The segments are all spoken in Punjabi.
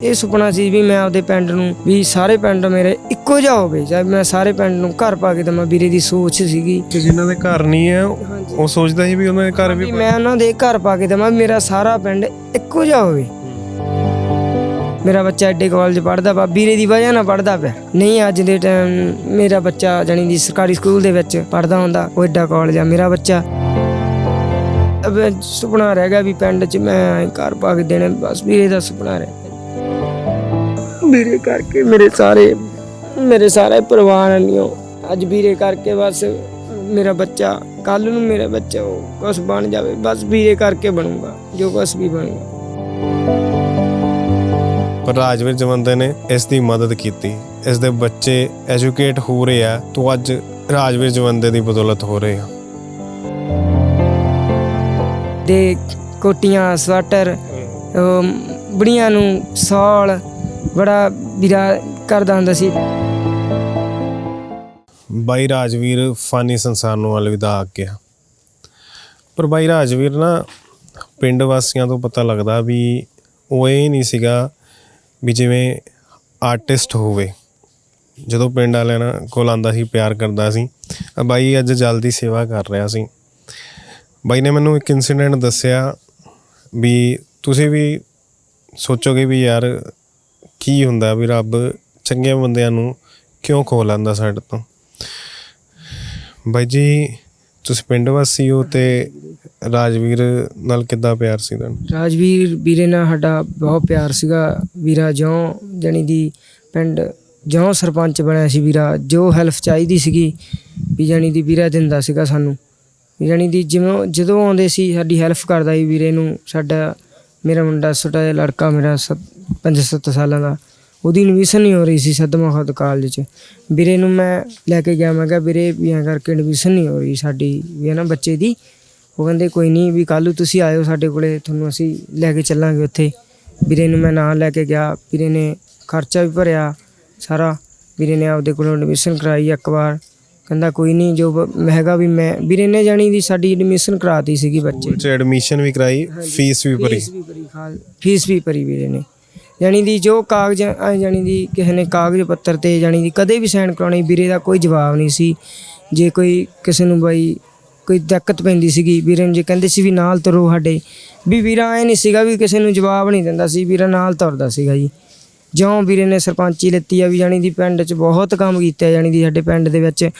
ਇਹ ਸੁਪਨਾ ਸੀ ਵੀ ਮੈਂ ਆਪਦੇ ਪਿੰਡ ਨੂੰ ਵੀ ਸਾਰੇ ਪਿੰਡ ਮੇਰੇ ਇੱਕੋ ਜਿਹਾ ਹੋਵੇ। ਜਦ ਮੈਂ ਸਾਰੇ ਪਿੰਡ ਨੂੰ ਘਰ ਪਾ ਕੇ ਦਵਾਂ ਵੀਰੇ ਦੀ ਸੋਚ ਸੀਗੀ। ਕਿ ਜਿਨ੍ਹਾਂ ਦੇ ਘਰ ਨਹੀਂ ਹੈ ਉਹ ਸੋਚਦਾ ਸੀ ਵੀ ਉਹਨਾਂ ਦੇ ਘਰ ਵੀ ਵੀ ਮੈਂ ਉਹਨਾਂ ਦੇ ਘਰ ਪਾ ਕੇ ਦਵਾਂ ਮੇਰਾ ਸਾਰਾ ਪਿੰਡ ਇੱਕੋ ਜਿਹਾ ਹੋਵੇ। ਮੇਰਾ ਬੱਚਾ ਐਡੇ ਕਾਲਜ ਪੜਦਾ ਵਾ ਵੀਰੇ ਦੀ ਵਜ੍ਹਾ ਨਾਲ ਪੜਦਾ ਪਿਆ। ਨਹੀਂ ਅੱਜ ਦੇ ਟਾਈਮ ਮੇਰਾ ਬੱਚਾ ਜਾਣੀ ਦੀ ਸਰਕਾਰੀ ਸਕੂਲ ਦੇ ਵਿੱਚ ਪੜਦਾ ਹੁੰਦਾ ਉਹ ਐਡਾ ਕਾਲਜ ਆ ਮੇਰਾ ਬੱਚਾ। ਅਬੇ ਸੁਪਨਾ ਰਹਿ ਗਿਆ ਵੀ ਪਿੰਡ 'ਚ ਮੈਂ ਘਰ ਪਾ ਕੇ ਦੇਣੇ ਬਸ ਵੀਰੇ ਦਾ ਸੁਪਨਾ ਰਹਿ ਗਿਆ। ਵੀਰੇ ਕਰਕੇ ਮੇਰੇ ਸਾਰੇ ਮੇਰੇ ਸਾਰੇ ਪਰਿਵਾਰ ਨਿਓ ਅੱਜ ਵੀਰੇ ਕਰਕੇ ਬਸ ਮੇਰਾ ਬੱਚਾ ਕੱਲ ਨੂੰ ਮੇਰਾ ਬੱਚਾ ਉਹ ਕੁਛ ਬਣ ਜਾਵੇ ਬਸ ਵੀਰੇ ਕਰਕੇ ਬਣੂਗਾ ਜੋ ਕੁਛ ਵੀ ਬਣੂਗਾ। ਪਰ ਰਾਜਵੀਰ ਜਵੰਦੇ ਨੇ ਇਸ ਦੀ ਮਦਦ ਕੀਤੀ। ਇਸ ਦੇ ਬੱਚੇ ਐਜੂਕੇਟ ਹੋ ਰਹੇ ਆ ਤੋਂ ਅੱਜ ਰਾਜਵੀਰ ਜਵੰਦੇ ਦੀ ਬਦੌਲਤ ਹੋ ਰਹੇ ਆ। ਦੇ ਕੋਟੀਆਂ ਸਵੈਟਰ ਬੁੜੀਆਂ ਨੂੰ ਸੌਲ ਬੜਾ ਵੀਰਾ ਕਰਦਾ ਹੁੰਦਾ ਸੀ। ਬਾਈ ਰਾਜਵੀਰ ਫਾਨੀ ਸੰਸਾਰ ਨੂੰ ਅਲਵਿਦਾ ਆ ਗਿਆ ਪਰ ਬਾਈ ਰਾਜਵੀਰ ਨਾ ਪਿੰਡ ਵਾਸੀਆਂ ਤੋਂ ਪਤਾ ਲੱਗਦਾ ਵੀ ਉਹ ਇਹ ਨਹੀਂ ਸੀਗਾ ਵੀ ਜਿਵੇਂ ਆਰਟਿਸਟ ਹੋਵੇ। ਜਦੋਂ ਪਿੰਡ ਵਾਲਿਆਂ ਨਾਲ ਕੋਲ ਆਂਦਾ ਸੀ, ਪਿਆਰ ਕਰਦਾ ਸੀ ਬਾਈ ਅੱਜ ਜਲਦੀ ਸੇਵਾ ਕਰ ਰਿਹਾ ਸੀ। ਬਾਈ ਨੇ ਮੈਨੂੰ ਇੱਕ ਇਨਸੀਡੈਂਟ ਦੱਸਿਆ ਵੀ ਤੁਸੀਂ ਵੀ ਸੋਚੋਗੇ ਵੀ ਯਾਰ ਕੀ ਹੁੰਦਾ ਵੀ ਰੱਬ ਚੰਗੇ ਬੰਦਿਆਂ ਨੂੰ ਕਿਉਂ ਖੋ ਲੈਂਦਾ ਸਾਡੇ ਤੋਂ? ਬਾਈ ਜੀ, ਤੁਸੀਂ ਪਿੰਡ ਵਾਸੀ ਹੋ ਤੇ ਰਾਜਵੀਰ ਨਾਲ ਕਿੱਦਾਂ ਪਿਆਰ ਸੀ ਤੁਹਾਨੂੰ? ਰਾਜਵੀਰ ਵੀਰੇ ਨਾਲ ਸਾਡਾ ਬਹੁਤ ਪਿਆਰ ਸੀਗਾ। ਵੀਰਾ ਜਿਉਂ ਜਣੀ ਦੀ ਪਿੰਡ ਜਿਉਂ ਸਰਪੰਚ ਬਣਿਆ ਸੀ ਵੀਰਾ, ਜੋ ਹੈਲਪ ਚਾਹੀਦੀ ਸੀਗੀ ਵੀ ਜਣੀ ਦੀ ਵੀਰਾ ਦਿੰਦਾ ਸੀਗਾ ਸਾਨੂੰ। ਵੀ ਜਣੀ ਦੀ ਜਿਵੇਂ ਜਦੋਂ ਆਉਂਦੇ ਸੀ, ਸਾਡੀ ਹੈਲਪ ਕਰਦਾ ਸੀ ਵੀਰੇ ਨੂੰ, ਸਾਡਾ ਮੇਰਾ ਮੁੰਡਾ, ਛੋਟਾ ਜਿਹਾ ਲੜਕਾ ਮੇਰਾ 5-7 ਸਾਲਾਂ ਦਾ। ਉਹਦੀ ਐਡਮਿਸ਼ਨ ਨਹੀਂ ਹੋ ਰਹੀ ਸੀ ਸਦਮਾ ਖੁਦ ਕਾਲਜ 'ਚ। ਵੀਰੇ ਨੂੰ ਮੈਂ ਲੈ ਕੇ ਗਿਆ ਮੈਂ ਕਿਹਾ ਵੀਰੇ ਵੀ ਐਂ ਕਰਕੇ ਐਡਮਿਸ਼ਨ ਨਹੀਂ ਹੋ ਰਹੀ ਸਾਡੀ ਵੀ ਹੈ ਨਾ ਬੱਚੇ ਦੀ। ਉਹ ਕਹਿੰਦੇ ਕੋਈ ਨਹੀਂ ਵੀ ਕੱਲ੍ਹ ਨੂੰ ਤੁਸੀਂ ਆਇਓ ਸਾਡੇ ਕੋਲੇ ਤੁਹਾਨੂੰ ਅਸੀਂ ਲੈ ਕੇ ਚੱਲਾਂਗੇ ਉੱਥੇ। ਵੀਰੇ ਨੂੰ ਮੈਂ ਨਾਲ ਲੈ ਕੇ ਗਿਆ ਵੀਰੇ ਨੇ ਖਰਚਾ ਵੀ ਭਰਿਆ ਸਾਰਾ। ਵੀਰੇ ਨੇ ਆਪਦੇ ਕੋਲੋਂ ਐਡਮਿਸ਼ਨ ਕਰਾਈ ਇੱਕ ਵਾਰ। ਕਹਿੰਦਾ ਕੋਈ ਨਹੀਂ ਜੋ ਬ- ਮੈਂ ਹੈਗਾ ਵੀ ਮੈਂ ਵੀਰੇ ਨੇ ਜਾਣੀ ਦੀ ਸਾਡੀ ਐਡਮਿਸ਼ਨ ਕਰਾਤੀ ਸੀਗੀ ਬੱਚੇ ਚ ਐਡਮਿਸ਼ਨ ਵੀ ਕਰਾਈ ਫੀਸ ਵੀ ਭਰੀ। ਫੀਸ ਵੀ ਭਰੀ ਖਾਲ ਫੀਸ ਵੀ ਭਰੀ ਵੀਰੇ ਨੇ। ਜਾਣੀ ਦੀ ਜੋ ਕਾਗਜ਼ ਆ ਜਾਣੀ ਦੀ ਕਿਸੇ ਨੇ ਕਾਗਜ਼ ਪੱਤਰ ਤੇ ਜਾਣੀ ਦੀ ਕਦੇ ਵੀ ਸਾਈਨ ਕਰਾਉਣੀ, ਵੀਰੇ ਦਾ ਕੋਈ ਜਵਾਬ ਨਹੀਂ ਸੀ। ਜੇ ਕੋਈ ਕਿਸੇ ਨੂੰ ਬਾਈ ਕੋਈ ਦਿੱਕਤ ਪੈਂਦੀ ਸੀਗੀ, ਵੀਰੇ ਨੂੰ ਜੇ ਕਹਿੰਦੇ ਸੀ ਵੀ ਨਾਲ ਤੁਰੋ ਸਾਡੇ, ਵੀ ਵੀਰਾ ਐ ਨਹੀਂ ਸੀਗਾ ਵੀ ਕਿਸੇ ਨੂੰ ਜਵਾਬ ਨਹੀਂ ਦਿੰਦਾ ਸੀ, ਵੀਰਾ ਨਾਲ ਤੁਰਦਾ ਸੀਗਾ ਜੀ। ਜਿਉਂ ਵੀਰੇ ਨੇ ਸਰਪੰਚੀ ਲਿੱਤੀ ਆ ਵੀ ਜਾਣੀ ਦੀ ਪਿੰਡ 'ਚ ਬਹੁਤ ਕੰਮ ਕੀਤਾ ਜਾਣੀ ਦੀ ਸਾਡੇ ਪਿੰਡ ਦੇ ਵਿੱਚ।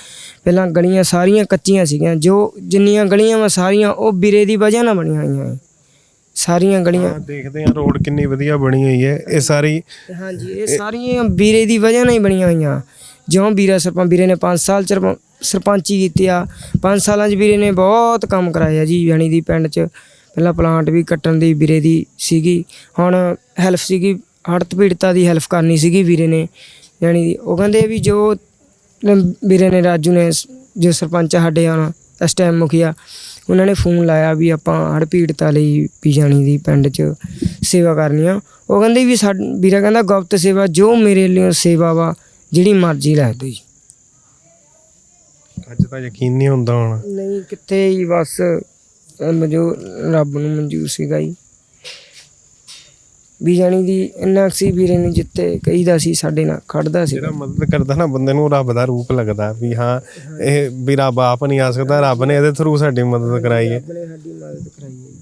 ਪਹਿਲਾਂ ਗਲੀਆਂ ਸਾਰੀਆਂ ਕੱਚੀਆਂ ਸੀਗੀਆਂ, ਜੋ ਜਿੰਨੀਆਂ ਗਲੀਆਂ ਵਾ ਸਾਰੀਆਂ, ਉਹ ਵੀਰੇ ਦੀ ਵਜ੍ਹਾ ਨਾਲ ਬਣੀਆਂ ਹੋਈਆਂ ਏ। ਸਾਰੀਆਂ ਗਲੀਆਂ। ਦੇਖਦੇ ਆ ਰੋਡ ਕਿੰਨੀ ਵਧੀਆ ਬਣੀ ਹੋਈ ਹੈ। ਇਹ ਸਾਰੀ ਹਾਂਜੀ ਇਹ ਸਾਰੀਆਂ ਵੀਰੇ ਦੀ ਵਜ੍ਹਾ ਨਾਲ ਹੀ ਬਣੀਆਂ ਹੋਈਆਂ। ਜਿਉਂ ਵੀਰਾ ਸਰਪੰਚ ਵੀਰੇ ਨੇ 5 ਸਾਲ ਚ ਸਰਪੰ- ਸਰਪੰਚੀ ਕੀਤੀ ਆ। 5 ਸਾਲਾਂ 'ਚ ਵੀਰੇ ਨੇ ਬਹੁਤ ਕੰਮ ਕਰਾਇਆ ਜੀ ਯਾਨੀ ਦੀ ਪਿੰਡ 'ਚ। ਪਹਿਲਾਂ ਪਲਾਂਟ ਵੀ ਕੱਟਣ ਦੀ ਵੀਰੇ ਦੀ ਸੀਗੀ। ਹੁਣ ਹੈਲਪ ਸੀਗੀ ਹੜਤ ਪੀੜਤਾ ਦੀ ਹੈਲਪ ਕਰਨੀ ਸੀਗੀ ਵੀਰੇ ਨੇ। ਯਾਨੀ ਦੀ ਉਹ ਕਹਿੰਦੇ ਵੀ ਜੋ ਵੀਰੇ ਨੇ ਰਾਜੂ ਨੇ ਸ- ਜੋ ਸਰਪੰਚ ਆ ਸਾਡੇ ਹੁਣ ਇਸ ਟਾਈਮ ਮੁਖੀਆ। ਉਹਨਾਂ ਨੇ ਫੋਨ ਲਾਇਆ ਵੀ ਆਪਾਂ ਹੜ੍ਹ ਪੀੜਤਾਂ ਲਈ ਵੀ ਜਾਣੀ ਦੀ ਪਿੰਡ 'ਚ ਸੇਵਾ ਕਰਨੀ ਆ। ਉਹ ਕਹਿੰਦੇ ਵੀ ਸਾਡ ਵੀਰਾ ਕਹਿੰਦਾ ਗੁਪਤ ਸੇਵਾ ਜੋ ਮੇਰੇ ਲਈ ਸੇਵਾ ਵਾ ਜਿਹੜੀ ਮਰਜ਼ੀ ਲੈ ਦਿਓ ਜੀ। ਅੱਜ ਤਾਂ ਯਕੀਨ ਨਹੀਂ ਹੁੰਦਾ ਹੁਣ। ਨਹੀਂ ਕਿੱਥੇ ਹੀ ਬਸ ਮਜੋ ਰੱਬ ਨੂੰ ਮਨਜ਼ੂਰ ਸੀਗਾ ਜੀ। ਵੀ ਜਾਣੀ ਦੀ ਇੰਨਾ ਸੀ ਵੀਰੇ ਨੇ ਜਿੱਤੇ ਕਹੀਦਾ ਸੀ ਸਾਡੇ ਨਾਲ ਖੜਦਾ ਸੀ। ਜਿਹੜਾ ਮਦਦ ਕਰਦਾ ਨਾ ਬੰਦੇ ਨੂੰ ਰੱਬ ਦਾ ਰੂਪ ਲੱਗਦਾ ਵੀ ਹਾਂ ਇਹ ਵੀ ਰੱਬ ਆਪ ਨਹੀਂ ਆ ਸਕਦਾ ਰੱਬ ਨੇ ਇਹਦੇ ਥਰੂ ਸਾਡੀ ਮਦਦ ਕਰਾਈ ਹੈ। ਆਪਣੇ ਸਾਡੀ ਮਦਦ ਕਰਾਈ ਹੈ ਜੀ।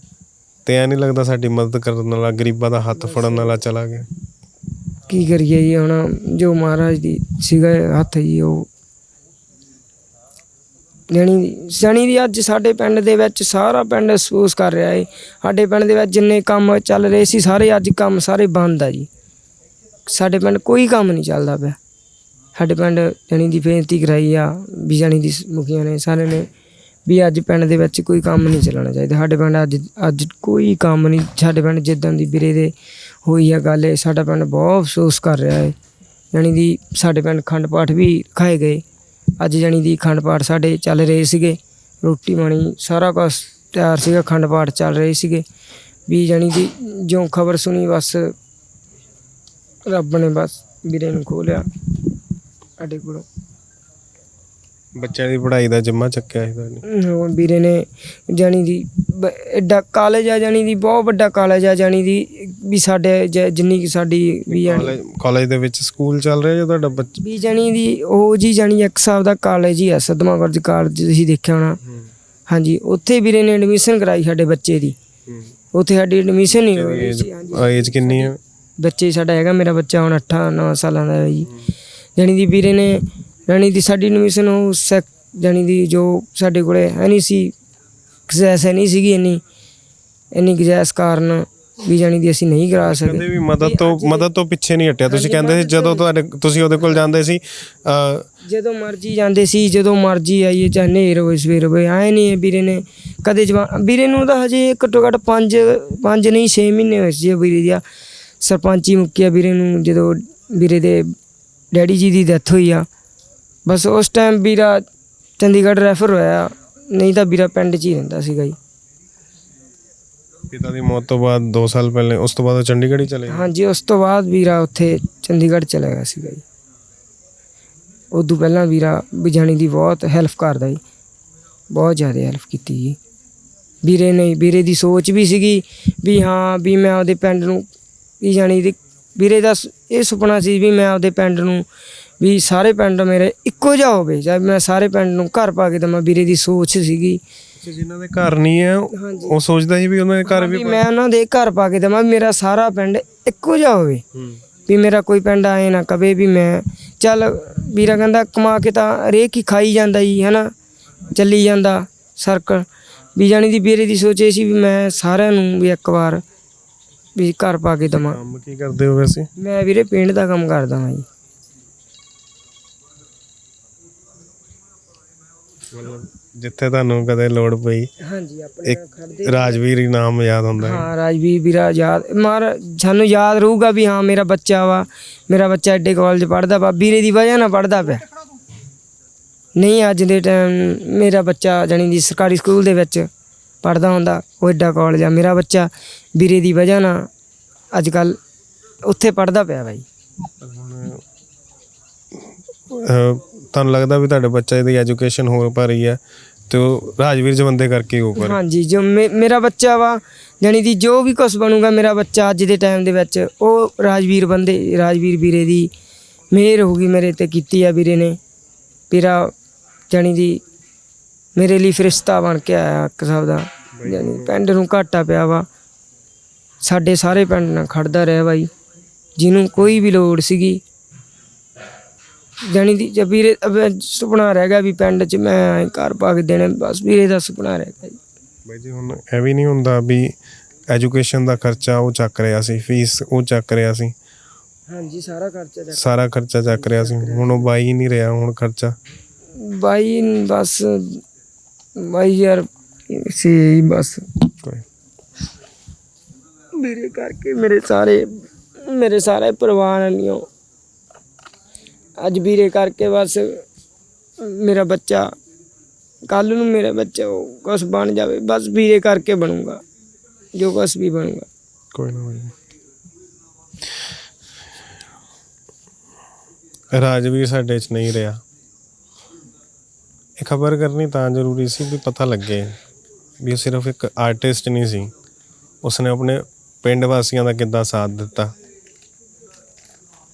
ਤੇ ਐ ਨਹੀਂ ਲੱਗਦਾ ਸਾਡੀ ਮਦਦ ਕਰਨ ਵਾਲਾ ਗਰੀਬਾਂ ਦਾ ਹੱਥ ਫੜਨ ਵਾਲਾ ਚਲਾ ਗਿਆ। ਕੀ ਕਰੀਏ ਜੀ ਹੁਣ ਜੋ ਮਹਾਰਾਜ ਦੀ ਸੀਗਾ ਹੱਥ ਜੀ ਉਹ ਜਾਣੀ ਜਾਣੀ ਦੀ ਅੱਜ ਸਾਡੇ ਪਿੰਡ ਦੇ ਵਿੱਚ ਸਾਰਾ ਪਿੰਡ ਅਫਸੋਸ ਕਰ ਰਿਹਾ ਏ। ਸਾਡੇ ਪਿੰਡ ਦੇ ਵਿੱਚ ਜਿੰਨੇ ਕੰਮ ਚੱਲ ਰਹੇ ਸੀ, ਸਾਰੇ ਅੱਜ ਕੰਮ ਸਾਰੇ ਬੰਦ ਆ ਜੀ। ਸਾਡੇ ਪਿੰਡ ਕੋਈ ਕੰਮ ਨਹੀਂ ਚੱਲਦਾ ਪਿਆ। ਸਾਡੇ ਪਿੰਡ ਜਾਣੀ ਦੀ ਬੇਨਤੀ ਕਰਾਈ ਆ ਵੀ ਜਾਣੀ ਦੀ ਮੁਖੀਆਂ ਨੇ ਸਾਰੇ ਨੇ ਵੀ ਅੱਜ ਪਿੰਡ ਦੇ ਵਿੱਚ ਕੋਈ ਕੰਮ ਨਹੀਂ ਚੱਲਣਾ ਚਾਹੀਦਾ। ਸਾਡੇ ਪਿੰਡ ਅੱਜ ਅੱਜ ਕੋਈ ਕੰਮ ਨਹੀਂ। ਸਾਡੇ ਪਿੰਡ ਜਿੱਦਾਂ ਦੀ ਵੀਰੇ ਦੇ ਹੋਈ ਆ ਗੱਲ ਇਹ ਸਾਡਾ ਪਿੰਡ ਬਹੁਤ ਅਫਸੋਸ ਕਰ ਰਿਹਾ ਹੈ ਜਾਣੀ ਦੀ ਸਾਡੇ ਪਿੰਡ ਖੰਡ ਪਾਠ ਵੀ ਖਾਏ ਗਏ। ਅੱਜ ਜਾਣੀ ਦੀ ਅਖੰਡ ਪਾਠ ਸਾਡੇ ਚੱਲ ਰਹੇ ਸੀਗੇ, ਰੋਟੀ ਪਾਣੀ ਸਾਰਾ ਕੁਝ ਤਿਆਰ ਸੀਗਾ ਅਖੰਡ ਪਾਠ ਚੱਲ ਰਹੇ ਸੀਗੇ। ਵੀ ਜਾਣੀ ਦੀ ਜੋ ਖਬਰ ਸੁਣੀ ਬਸ, ਰੱਬ ਨੇ ਬਸ ਵੀਰੇ ਨੂੰ ਖੋਲਿਆ ਸਾਡੇ ਕੋਲੋਂ। ਬੱਚਿਆਂ ਦੀ ਪੜ੍ਹਾਈ ਦਾ ਜਿੰਮਾ ਚੱਕਿਆ ਸੀ ਤੁਹਾਡੇ ਹੁਣ ਵੀਰੇ ਨੇ ਜਾਣੀ ਦੀ ਬ- ਐਡਾ ਕਾਲਜ ਆ ਜਾਣੀ ਦੀ ਬਹੁਤ ਵੱਡਾ ਕਾਲਜ ਆ ਜਾਣੀ ਦੀ ਵੀ ਸਾਡੇ ਜ- ਜਿੰਨੀ ਕਿ ਸਾਡੀ ਵੀ ਜਾਣੀ ਕਾਲਜ ਕਾਲਜ ਦੇ ਵਿੱਚ ਸਕੂਲ ਚੱਲ ਰਿਹਾ ਜਾਂ ਤੁਹਾਡਾ ਬੱਚਾ ਵੀ ਜਾਣੀ ਦੀ ਉਹ ਜੀ ਜਾਣੀ ਇੱਕ ਹਿਸਾਬ ਦਾ ਕਾਲਜ ਹੀ ਆ ਸਦਮਾਗਰਜ ਕਾਲਜ ਤੁਸੀਂ ਦੇਖਿਆ ਹੋਣਾ। ਹਾਂਜੀ ਉੱਥੇ ਵੀਰੇ ਨੇ ਐਡਮਿਸ਼ਨ ਕਰਾਈ ਸਾਡੇ ਬੱਚੇ ਦੀ। ਉੱਥੇ ਸਾਡੀ ਐਡਮਿਸ਼ਨ ਨਹੀਂ ਹੋਈ ਸੀ ਹਾਂਜੀ। ਏਜ ਕਿੰਨੀ ਹੈ ਬੱਚੇ ਸਾਡਾ ਹੈਗਾ ਮੇਰਾ ਬੱਚਾ ਹੁਣ 8 9 ਸਾਲਾਂ ਦਾ ਹੈ ਜੀ। ਜਾਣੀ ਦੀ ਵੀਰੇ ਨੇ ਜਾਣੀ ਦੀ ਸਾਡੀ ਐਡਮਿਸ਼ਨ ਉਹ ਸੈਕ ਜਾਣੀ ਦੀ ਜੋ ਸਾਡੇ ਕੋਲੇ ਹੈ ਨਹੀਂ ਸੀ ਹੈ ਨਹੀਂ ਸੀਗੀ ਇੰਨੀ ਇੰਨੀ ਗਜੈਸ ਕਾਰਨ ਵੀ ਜਾਣੀ ਦੀ ਅਸੀਂ ਨਹੀਂ ਕਰਾ ਕਦੇ ਸਕਦੇ ਵੀ ਮਦਦ ਤੋਂ ਮਦਦ ਤੋਂ ਪਿੱਛੇ ਨਹੀਂ ਹਟਿਆ। ਤੁਸੀਂ ਕਹਿੰਦੇ ਸੀ ਜਦੋਂ ਤੁਹਾਡੇ ਤੁਸੀਂ ਉਹਦੇ ਕੋਲ ਜਾਂਦੇ ਸੀ ਜਦੋਂ ਮਰਜ਼ੀ ਜਾਂਦੇ ਸੀ ਜਦੋਂ ਮਰਜ਼ੀ ਆਈਏ ਚਾਹੇ ਹਨੇਰ ਹੋਵੇ ਸਵੇਰ ਹੋਵੇ ਆਏ ਨਹੀਂ ਵੀਰੇ ਨੇ। ਕਦੇ ਜਵਾਨ ਵੀਰੇ ਨੂੰ ਤਾਂ ਹਜੇ ਘੱਟੋ ਘੱਟ 5 5 ਨਹੀਂ 6 ਮਹੀਨੇ ਹੋਏ ਸੀ ਵੀਰੇ ਦੀ। ਸਰਪੰਚੀ ਮੁੱਕਿਆ ਵੀਰੇ ਨੂੰ ਜਦੋਂ ਵੀਰੇ ਦੇ ਡੈਡੀ ਜੀ ਦੀ ਡੈਥ ਹੋਈ ਆ ਬਸ ਉਸ ਟਾਈਮ ਵੀਰਾ ਚੰਡੀਗੜ੍ਹ ਰੈਫਰ ਹੋਇਆ ਨਹੀਂ ਤਾਂ ਵੀਰਾ ਪਿੰਡ 'ਚ ਹੀ ਰਹਿੰਦਾ ਸੀਗਾ ਜੀ। ਪਿਤਾ ਦੀ ਮੌਤ ਤੋਂ ਬਾਅਦ 2 ਸਾਲ ਪਹਿਲੇ ਉਸ ਤੋਂ ਬਾਅਦ ਉਹ ਚੰਡੀਗੜ੍ਹ ਹੀ ਚਲੇ ਗਏ? ਹਾਂਜੀ ਉਸ ਤੋਂ ਬਾਅਦ ਵੀਰਾ ਉੱਥੇ ਚੰਡੀਗੜ੍ਹ ਚਲਾ ਗਿਆ ਸੀਗਾ ਜੀ। ਉਦੋਂ ਪਹਿਲਾਂ ਵੀਰਾ ਬਿਜਾਣੀ ਦੀ ਬਹੁਤ ਹੈਲਪ ਕਰਦਾ ਜੀ। ਬਹੁਤ ਜ਼ਿਆਦਾ ਹੈਲਪ ਕੀਤੀ ਜੀ। ਵੀਰੇ ਨੇ ਵੀਰੇ ਦੀ ਸੋਚ ਵੀ ਸੀਗੀ ਵੀ ਹਾਂ ਵੀ ਮੈਂ ਆਪਦੇ ਪਿੰਡ ਨੂੰ ਵੀ ਜਾਣੀ ਦੀ ਵੀਰੇ ਦਾ ਸ- ਇਹ ਸੁਪਨਾ ਸੀ ਵੀ ਮੈਂ ਆਪਦੇ ਪਿੰਡ ਨੂੰ ਵੀ ਸਾਰੇ ਪਿੰਡ ਮੇਰੇ ਇੱਕੋ ਜਿਹਾ ਹੋਵੇ ਚਾਹੇ ਮੈਂ ਸਾਰੇ ਪਿੰਡ ਨੂੰ ਘਰ ਪਾ ਕੇ ਦਵਾਂ ਵੀਰੇ ਦੀ ਸੋਚ ਸੀਗੀ। ਅੱਛਾ, ਜਿਨ੍ਹਾਂ ਦੇ ਘਰ ਨਹੀਂ ਹੈ ਉਹ- ਸੋਚਦਾ ਸੀ ਵੀ ਉਹਨਾਂ ਦੇ ਘਰ ਵੀ ਵੀ ਮੈਂ ਉਹਨਾਂ ਦੇ ਘਰ ਪਾ ਕੇ ਦਵਾਂ ਮੇਰਾ ਸਾਰਾ ਪਿੰਡ ਇੱਕੋ ਜਿਹਾ ਹੋਵੇ। ਵੀ ਮੇਰਾ ਕੋਈ ਪਿੰਡ ਆਏ ਨਾ ਕਵੇ ਵੀ ਮੈਂ ਚੱਲ ਵੀਰਾ ਕਹਿੰਦਾ ਕਮਾ ਕੇ ਤਾਂ ਰੇਕ ਹੀ ਖਾਈ ਜਾਂਦਾ ਜੀ ਹਨਾ? ਚੱਲੀ ਜਾਂਦਾ ਸਰਕਲ ਵੀ ਜਾਣੀ ਦੀ ਵੀਰੇ ਦੀ ਸੋਚ ਇਹ ਸੀ ਵੀ ਮੈਂ ਸਾਰਿਆਂ ਨੂੰ ਵੀ ਇੱਕ ਵਾਰ ਵੀ ਘਰ ਪਾ ਕੇ ਦਵਾਂ। ਕੰਮ ਕੀ ਕਰਦੇ ਹੋ ਵੈਸੇ? ਮੈਂ ਵੀਰੇ ਪਿੰਡ ਦਾ ਕੰਮ ਕਰਦਾ ਹਾਂ ਜੀ। ਜਿੱਥੇ ਤੁਹਾਨੂੰ ਕਦੇ ਲੋੜ ਪਈ ਹਾਂਜੀ ਆਪਣੇ ਨਾਲ ਖੜਦੇ ਰਾਜਵੀਰ ਹੀ ਨਾਮ ਯਾਦ ਹੁੰਦਾ ਹੈ। ਹਾਂ ਰਾਜਵੀਰ ਵੀਰਾ ਯਾਦ ਮਾਰ ਸਾਨੂੰ ਯਾਦ ਰਹੂਗਾ ਵੀ ਹਾਂ ਮੇਰਾ ਬੱਚਾ ਵਾ ਮੇਰਾ ਬੱਚਾ ਐਡੇ ਕਾਲਜ ਪੜਦਾ ਵਾ ਵੀਰੇ ਦੀ ਵਜ੍ਹਾ ਨਾਲ ਪੜਦਾ ਪਿਆ। ਨਹੀਂ ਅੱਜ ਦੇ ਟਾਈਮ ਮੇਰਾ ਬੱਚਾ ਜਾਣੀ ਦੀ ਸਰਕਾਰੀ ਸਕੂਲ ਦੇ ਵਿੱਚ ਪੜਦਾ ਹੁੰਦਾ ਉਹ ਐਡਾ ਕਾਲਜ ਆ। ਮੇਰਾ ਬੱਚਾ ਵੀਰੇ ਦੀ ਵਜ੍ਹਾ ਨਾਲ ਅੱਜ ਕੱਲ ਉੱਥੇ ਪੜਦਾ ਪਿਆ ਬਾਈ। ਤੁਹਾਨੂੰ ਲੱਗਦਾ ਵੀ ਤੁਹਾਡੇ ਬੱਚੇ ਦੀ ਐਜੂਕੇਸ਼ਨ ਹੋਰ ਪਾ ਰਹੀ ਹੈ ਤੇ ਉਹ ਰਾਜਵੀਰ ਜਵੰਦੇ ਕਰਕੇ ਹੋ ਪਾ ਹਾਂਜੀ, ਜੋ ਮੇ- ਮੇਰਾ ਬੱਚਾ ਵਾ, ਜਾਣੀ ਦੀ ਜੋ ਵੀ ਕੁਛ ਬਣੂਗਾ ਮੇਰਾ ਬੱਚਾ ਅੱਜ ਦੇ ਟਾਈਮ ਦੇ ਵਿੱਚ, ਉਹ ਰਾਜਵੀਰ ਬੰਦੇ, ਰਾਜਵੀਰ ਵੀਰੇ ਦੀ ਮਿਹਰ ਹੋਊਗੀ ਮੇਰੇ ਤੇ ਕੀਤੀ ਆ ਵੀਰੇ ਨੇ। ਵੀਰਾ ਜਾਣੀ ਦੀ ਮੇਰੇ ਲਈ ਫਰਿਸ਼ਤਾ ਬਣ ਕੇ ਆਇਆ ਇੱਕ ਹਿਸਾਬ ਦਾ। ਜਾਣੀ ਪਿੰਡ ਨੂੰ ਘਾਟਾ ਪਿਆ ਵਾ। ਸਾਡੇ ਸਾਰੇ ਪਿੰਡ ਨਾਲ ਖੜਦਾ ਰਿਹਾ ਬਾਈ। ਜਿਹਨੂੰ ਕੋਈ ਵੀ ਲੋੜ ਸੀਗੀ ਜਾਣੀ ਦੀ ਜੇ ਵੀਰੇ ਅਬ ਸੁਪਨਾ ਰਹਿ ਗਿਆ ਵੀ ਪਿੰਡ 'ਚ ਮੈਂ ਘਰ ਪਾ ਕੇ ਦੇਣੇ ਬਸ ਵੀਰੇ ਦਾ ਸੁਪਨਾ ਰਹਿ ਗਿਆ ਜੀ। ਬਾਈ ਜੀ ਹੁਣ ਇਹ ਵੀ ਨਹੀਂ ਹੁੰਦਾ ਵੀ ਐਜੂਕੇਸ਼ਨ ਦਾ ਖਰਚਾ ਉਹ ਚੱਕ ਰਿਹਾ ਸੀ ਫੀਸ ਉਹ ਚੱਕ ਰਿਹਾ ਸੀ। ਹਾਂਜੀ ਸਾਰਾ ਖਰਚਾ ਚੱਕ ਸਾਰਾ ਖਰਚਾ ਚੱਕ ਰਿਹਾ ਸੀ ਹੁਣ ਉਹ ਬਾਈ ਨਹੀਂ ਰਿਹਾ ਹੁਣ ਖਰਚਾ। ਬਾਈ ਬਸ ਬਾਈ ਯਾਰ ਸੀ ਬਸ। ਕੋਈ। ਮੇਰੇ ਕਰਕੇ ਮੇਰੇ ਸਾਰੇ ਮੇਰੇ ਸਾਰੇ ਪਰਿਵਾਰ ਨਹੀਂ ਅੱਜ ਵੀਰੇ ਕਰਕੇ ਬਸ ਮੇਰਾ ਬੱਚਾ ਕੱਲ ਨੂੰ ਮੇਰਾ ਬੱਚਾ, ਉਹ ਕੁਛ ਬਣ ਜਾਵੇ, ਬਸ ਵੀਰੇ ਕਰਕੇ ਬਣੂਗਾ, ਜੋ ਕੁਛ ਵੀ ਬਣੂਗਾ। ਕੋਈ ਨਾ ਬਾਈ ਰਾਜਵੀਰ ਸਾਡੇ ਚ ਨਹੀਂ ਰਿਹਾ। ਇਹ ਖਬਰ ਕਰਨੀ ਤਾਂ ਜ਼ਰੂਰੀ ਸੀ ਵੀ ਪਤਾ ਲੱਗੇ ਵੀ ਉਹ ਸਿਰਫ ਇੱਕ ਆਰਟਿਸਟ ਨਹੀਂ ਸੀ। ਉਸਨੇ ਆਪਣੇ ਪਿੰਡ ਵਾਸੀਆਂ ਦਾ ਕਿੱਦਾਂ ਸਾਥ ਦਿੱਤਾ।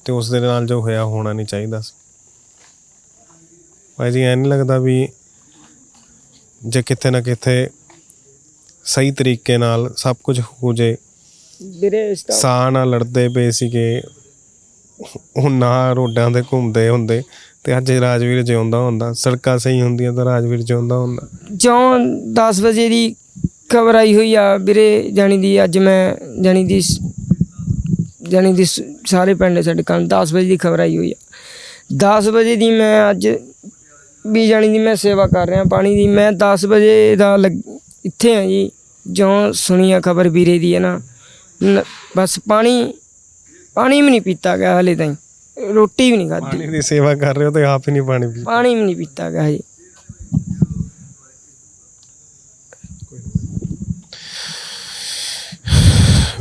ਤੇ ਉਸ ਦੇ ਨਾਲ ਜੋ ਹੋਇਆ ਹੋਣਾ ਨਹੀਂ ਚਾਹੀਦਾ ਸੀ। ਭਾਈ ਜੀ ਐ ਨਹੀਂ ਲੱਗਦਾ ਵੀ ਜੇ ਕਿਤੇ ਨਾ ਕਿਤੇ ਸਹੀ ਤਰੀਕੇ ਨਾਲ ਸਭ ਕੁਝ ਹੋ ਜੇ। ਵੀਰੇ ਇਸ ਤਾਂ ਸਾਹ ਨਾਲ ਲੜਦੇ ਪਏ ਸੀਗੇ। ਹੁਣ ਨਾ ਰੋਡਾਂ ਤੇ ਘੁੰਮਦੇ ਹੁੰਦੇ ਤੇ ਅੱਜ ਰਾਜਵੀਰ ਜਿਉਂਦਾ ਹੁੰਦਾ। ਸੜਕਾਂ ਸਹੀ ਹੁੰਦੀਆਂ ਤਾਂ ਰਾਜਵੀਰ ਜਿਉਂਦਾ ਹੁੰਦਾ। ਜਿਉਂ 10 ਵਜੇ ਦੀ ਖਬਰ ਆਈ ਹੋਈ ਆ ਵੀਰੇ ਜਾਣੀ ਦੀ ਅੱਜ ਮੈਂ ਜਾਣੀ ਦੀ ਸ- ਜਾਣੀ ਦੀ ਸਾਰੇ ਪਿੰਡ ਸਾਡੇ ਕੰਨ 10 ਵਜੇ ਦੀ ਖਬਰ ਆਈ ਹੋਈ ਆ। 10 ਵਜੇ ਦੀ ਮੈਂ ਅੱਜ ਵੀ ਜਾਣੀ ਦੀ ਮੈਂ ਸੇਵਾ ਕਰ ਰਿਹਾ ਪਾਣੀ ਦੀ ਮੈਂ 10 ਵਜੇ ਦਾ ਇੱਥੇ ਆ ਜੀ ਜਿਉਂ ਸੁਣੀ ਆ ਖਬਰ ਵੀਰੇ ਦੀ ਹੈ ਨਾ। ਬਸ ਪਾਣੀ ਪਾਣੀ ਵੀ ਨਹੀਂ ਪੀਤਾ ਗਿਆ ਹਲੇ ਤਾਈਂ। ਰੋਟੀ ਵੀ ਨਹੀਂ ਖਾਧੀ। ਪਾਣੀ ਦੀ ਸੇਵਾ ਕਰ ਰਹੇ ਹੋ ਤੇ ਆਪ ਹੀ ਨਹੀਂ ਪਾਣੀ ਪੀ ਪਾਣੀ ਵੀ ਨਹੀਂ ਪੀਤਾ ਗਿਆ ਹਜੇ।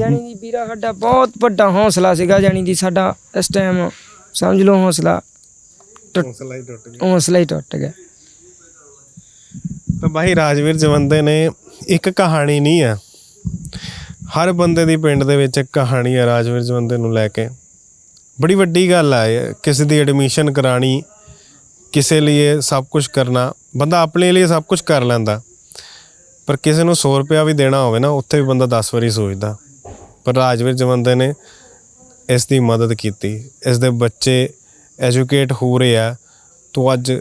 ਜਾਣੀ ਦੀ ਵੀਰਾ ਸਾਡਾ ਬਹੁਤ ਵੱਡਾ ਹੌਸਲਾ ਸੀਗਾ ਜਾਣੀ ਦੀ ਸਾਡਾ ਇਸ ਟਾਈਮ ਸਮਝ ਲਓ ਹੌਸਲਾ ਹੌਸਲਾ ਹੀ ਟੁੱਟ ਗਿਆ। ਹੌਸਲਾ ਹੀ ਟੁੱਟ ਗਿਆ। ਤਾਂ ਬਾਈ ਰਾਜਵੀਰ ਜਵੰਦੇ ਨੇ ਇੱਕ ਕਹਾਣੀ ਨਹੀਂ ਆ ਹਰ ਬੰਦੇ ਦੀ ਪਿੰਡ ਦੇ ਵਿੱਚ ਇੱਕ ਕਹਾਣੀ ਆ ਰਾਜਵੀਰ ਜਵੰਦੇ ਨੂੰ ਲੈ ਕੇ। ਬੜੀ ਵੱਡੀ ਗੱਲ ਆ ਕਿਸੇ ਦੀ ਐਡਮਿਸ਼ਨ ਕਰਾਣੀ ਕਿਸੇ ਲਈ ਸਭ ਕੁਝ ਕਰਨਾ ਬੰਦਾ ਆਪਣੇ ਲਈ ਸਭ ਕੁਝ ਕਰ ਲੈਂਦਾ। ਪਰ ਕਿਸੇ ਨੂੰ 100 ਰੁਪਇਆ ਵੀ ਦੇਣਾ ਹੋਵੇ ਨਾ ਉੱਥੇ ਵੀ ਬੰਦਾ 10 ਵਾਰੀ ਸੋਚਦਾ। ਪਰ ਰਾਜਵੀਰ ਜਵੰਦੇ ਨੇ ਇਸ ਦੀ ਮਦਦ ਕੀਤੀ। ਇਸ ਦੇ ਬੱਚੇ ਐਜੂਕੇਟ ਹੋ ਰਹੇ ਆ, ਤੋਂ ਅੱਜ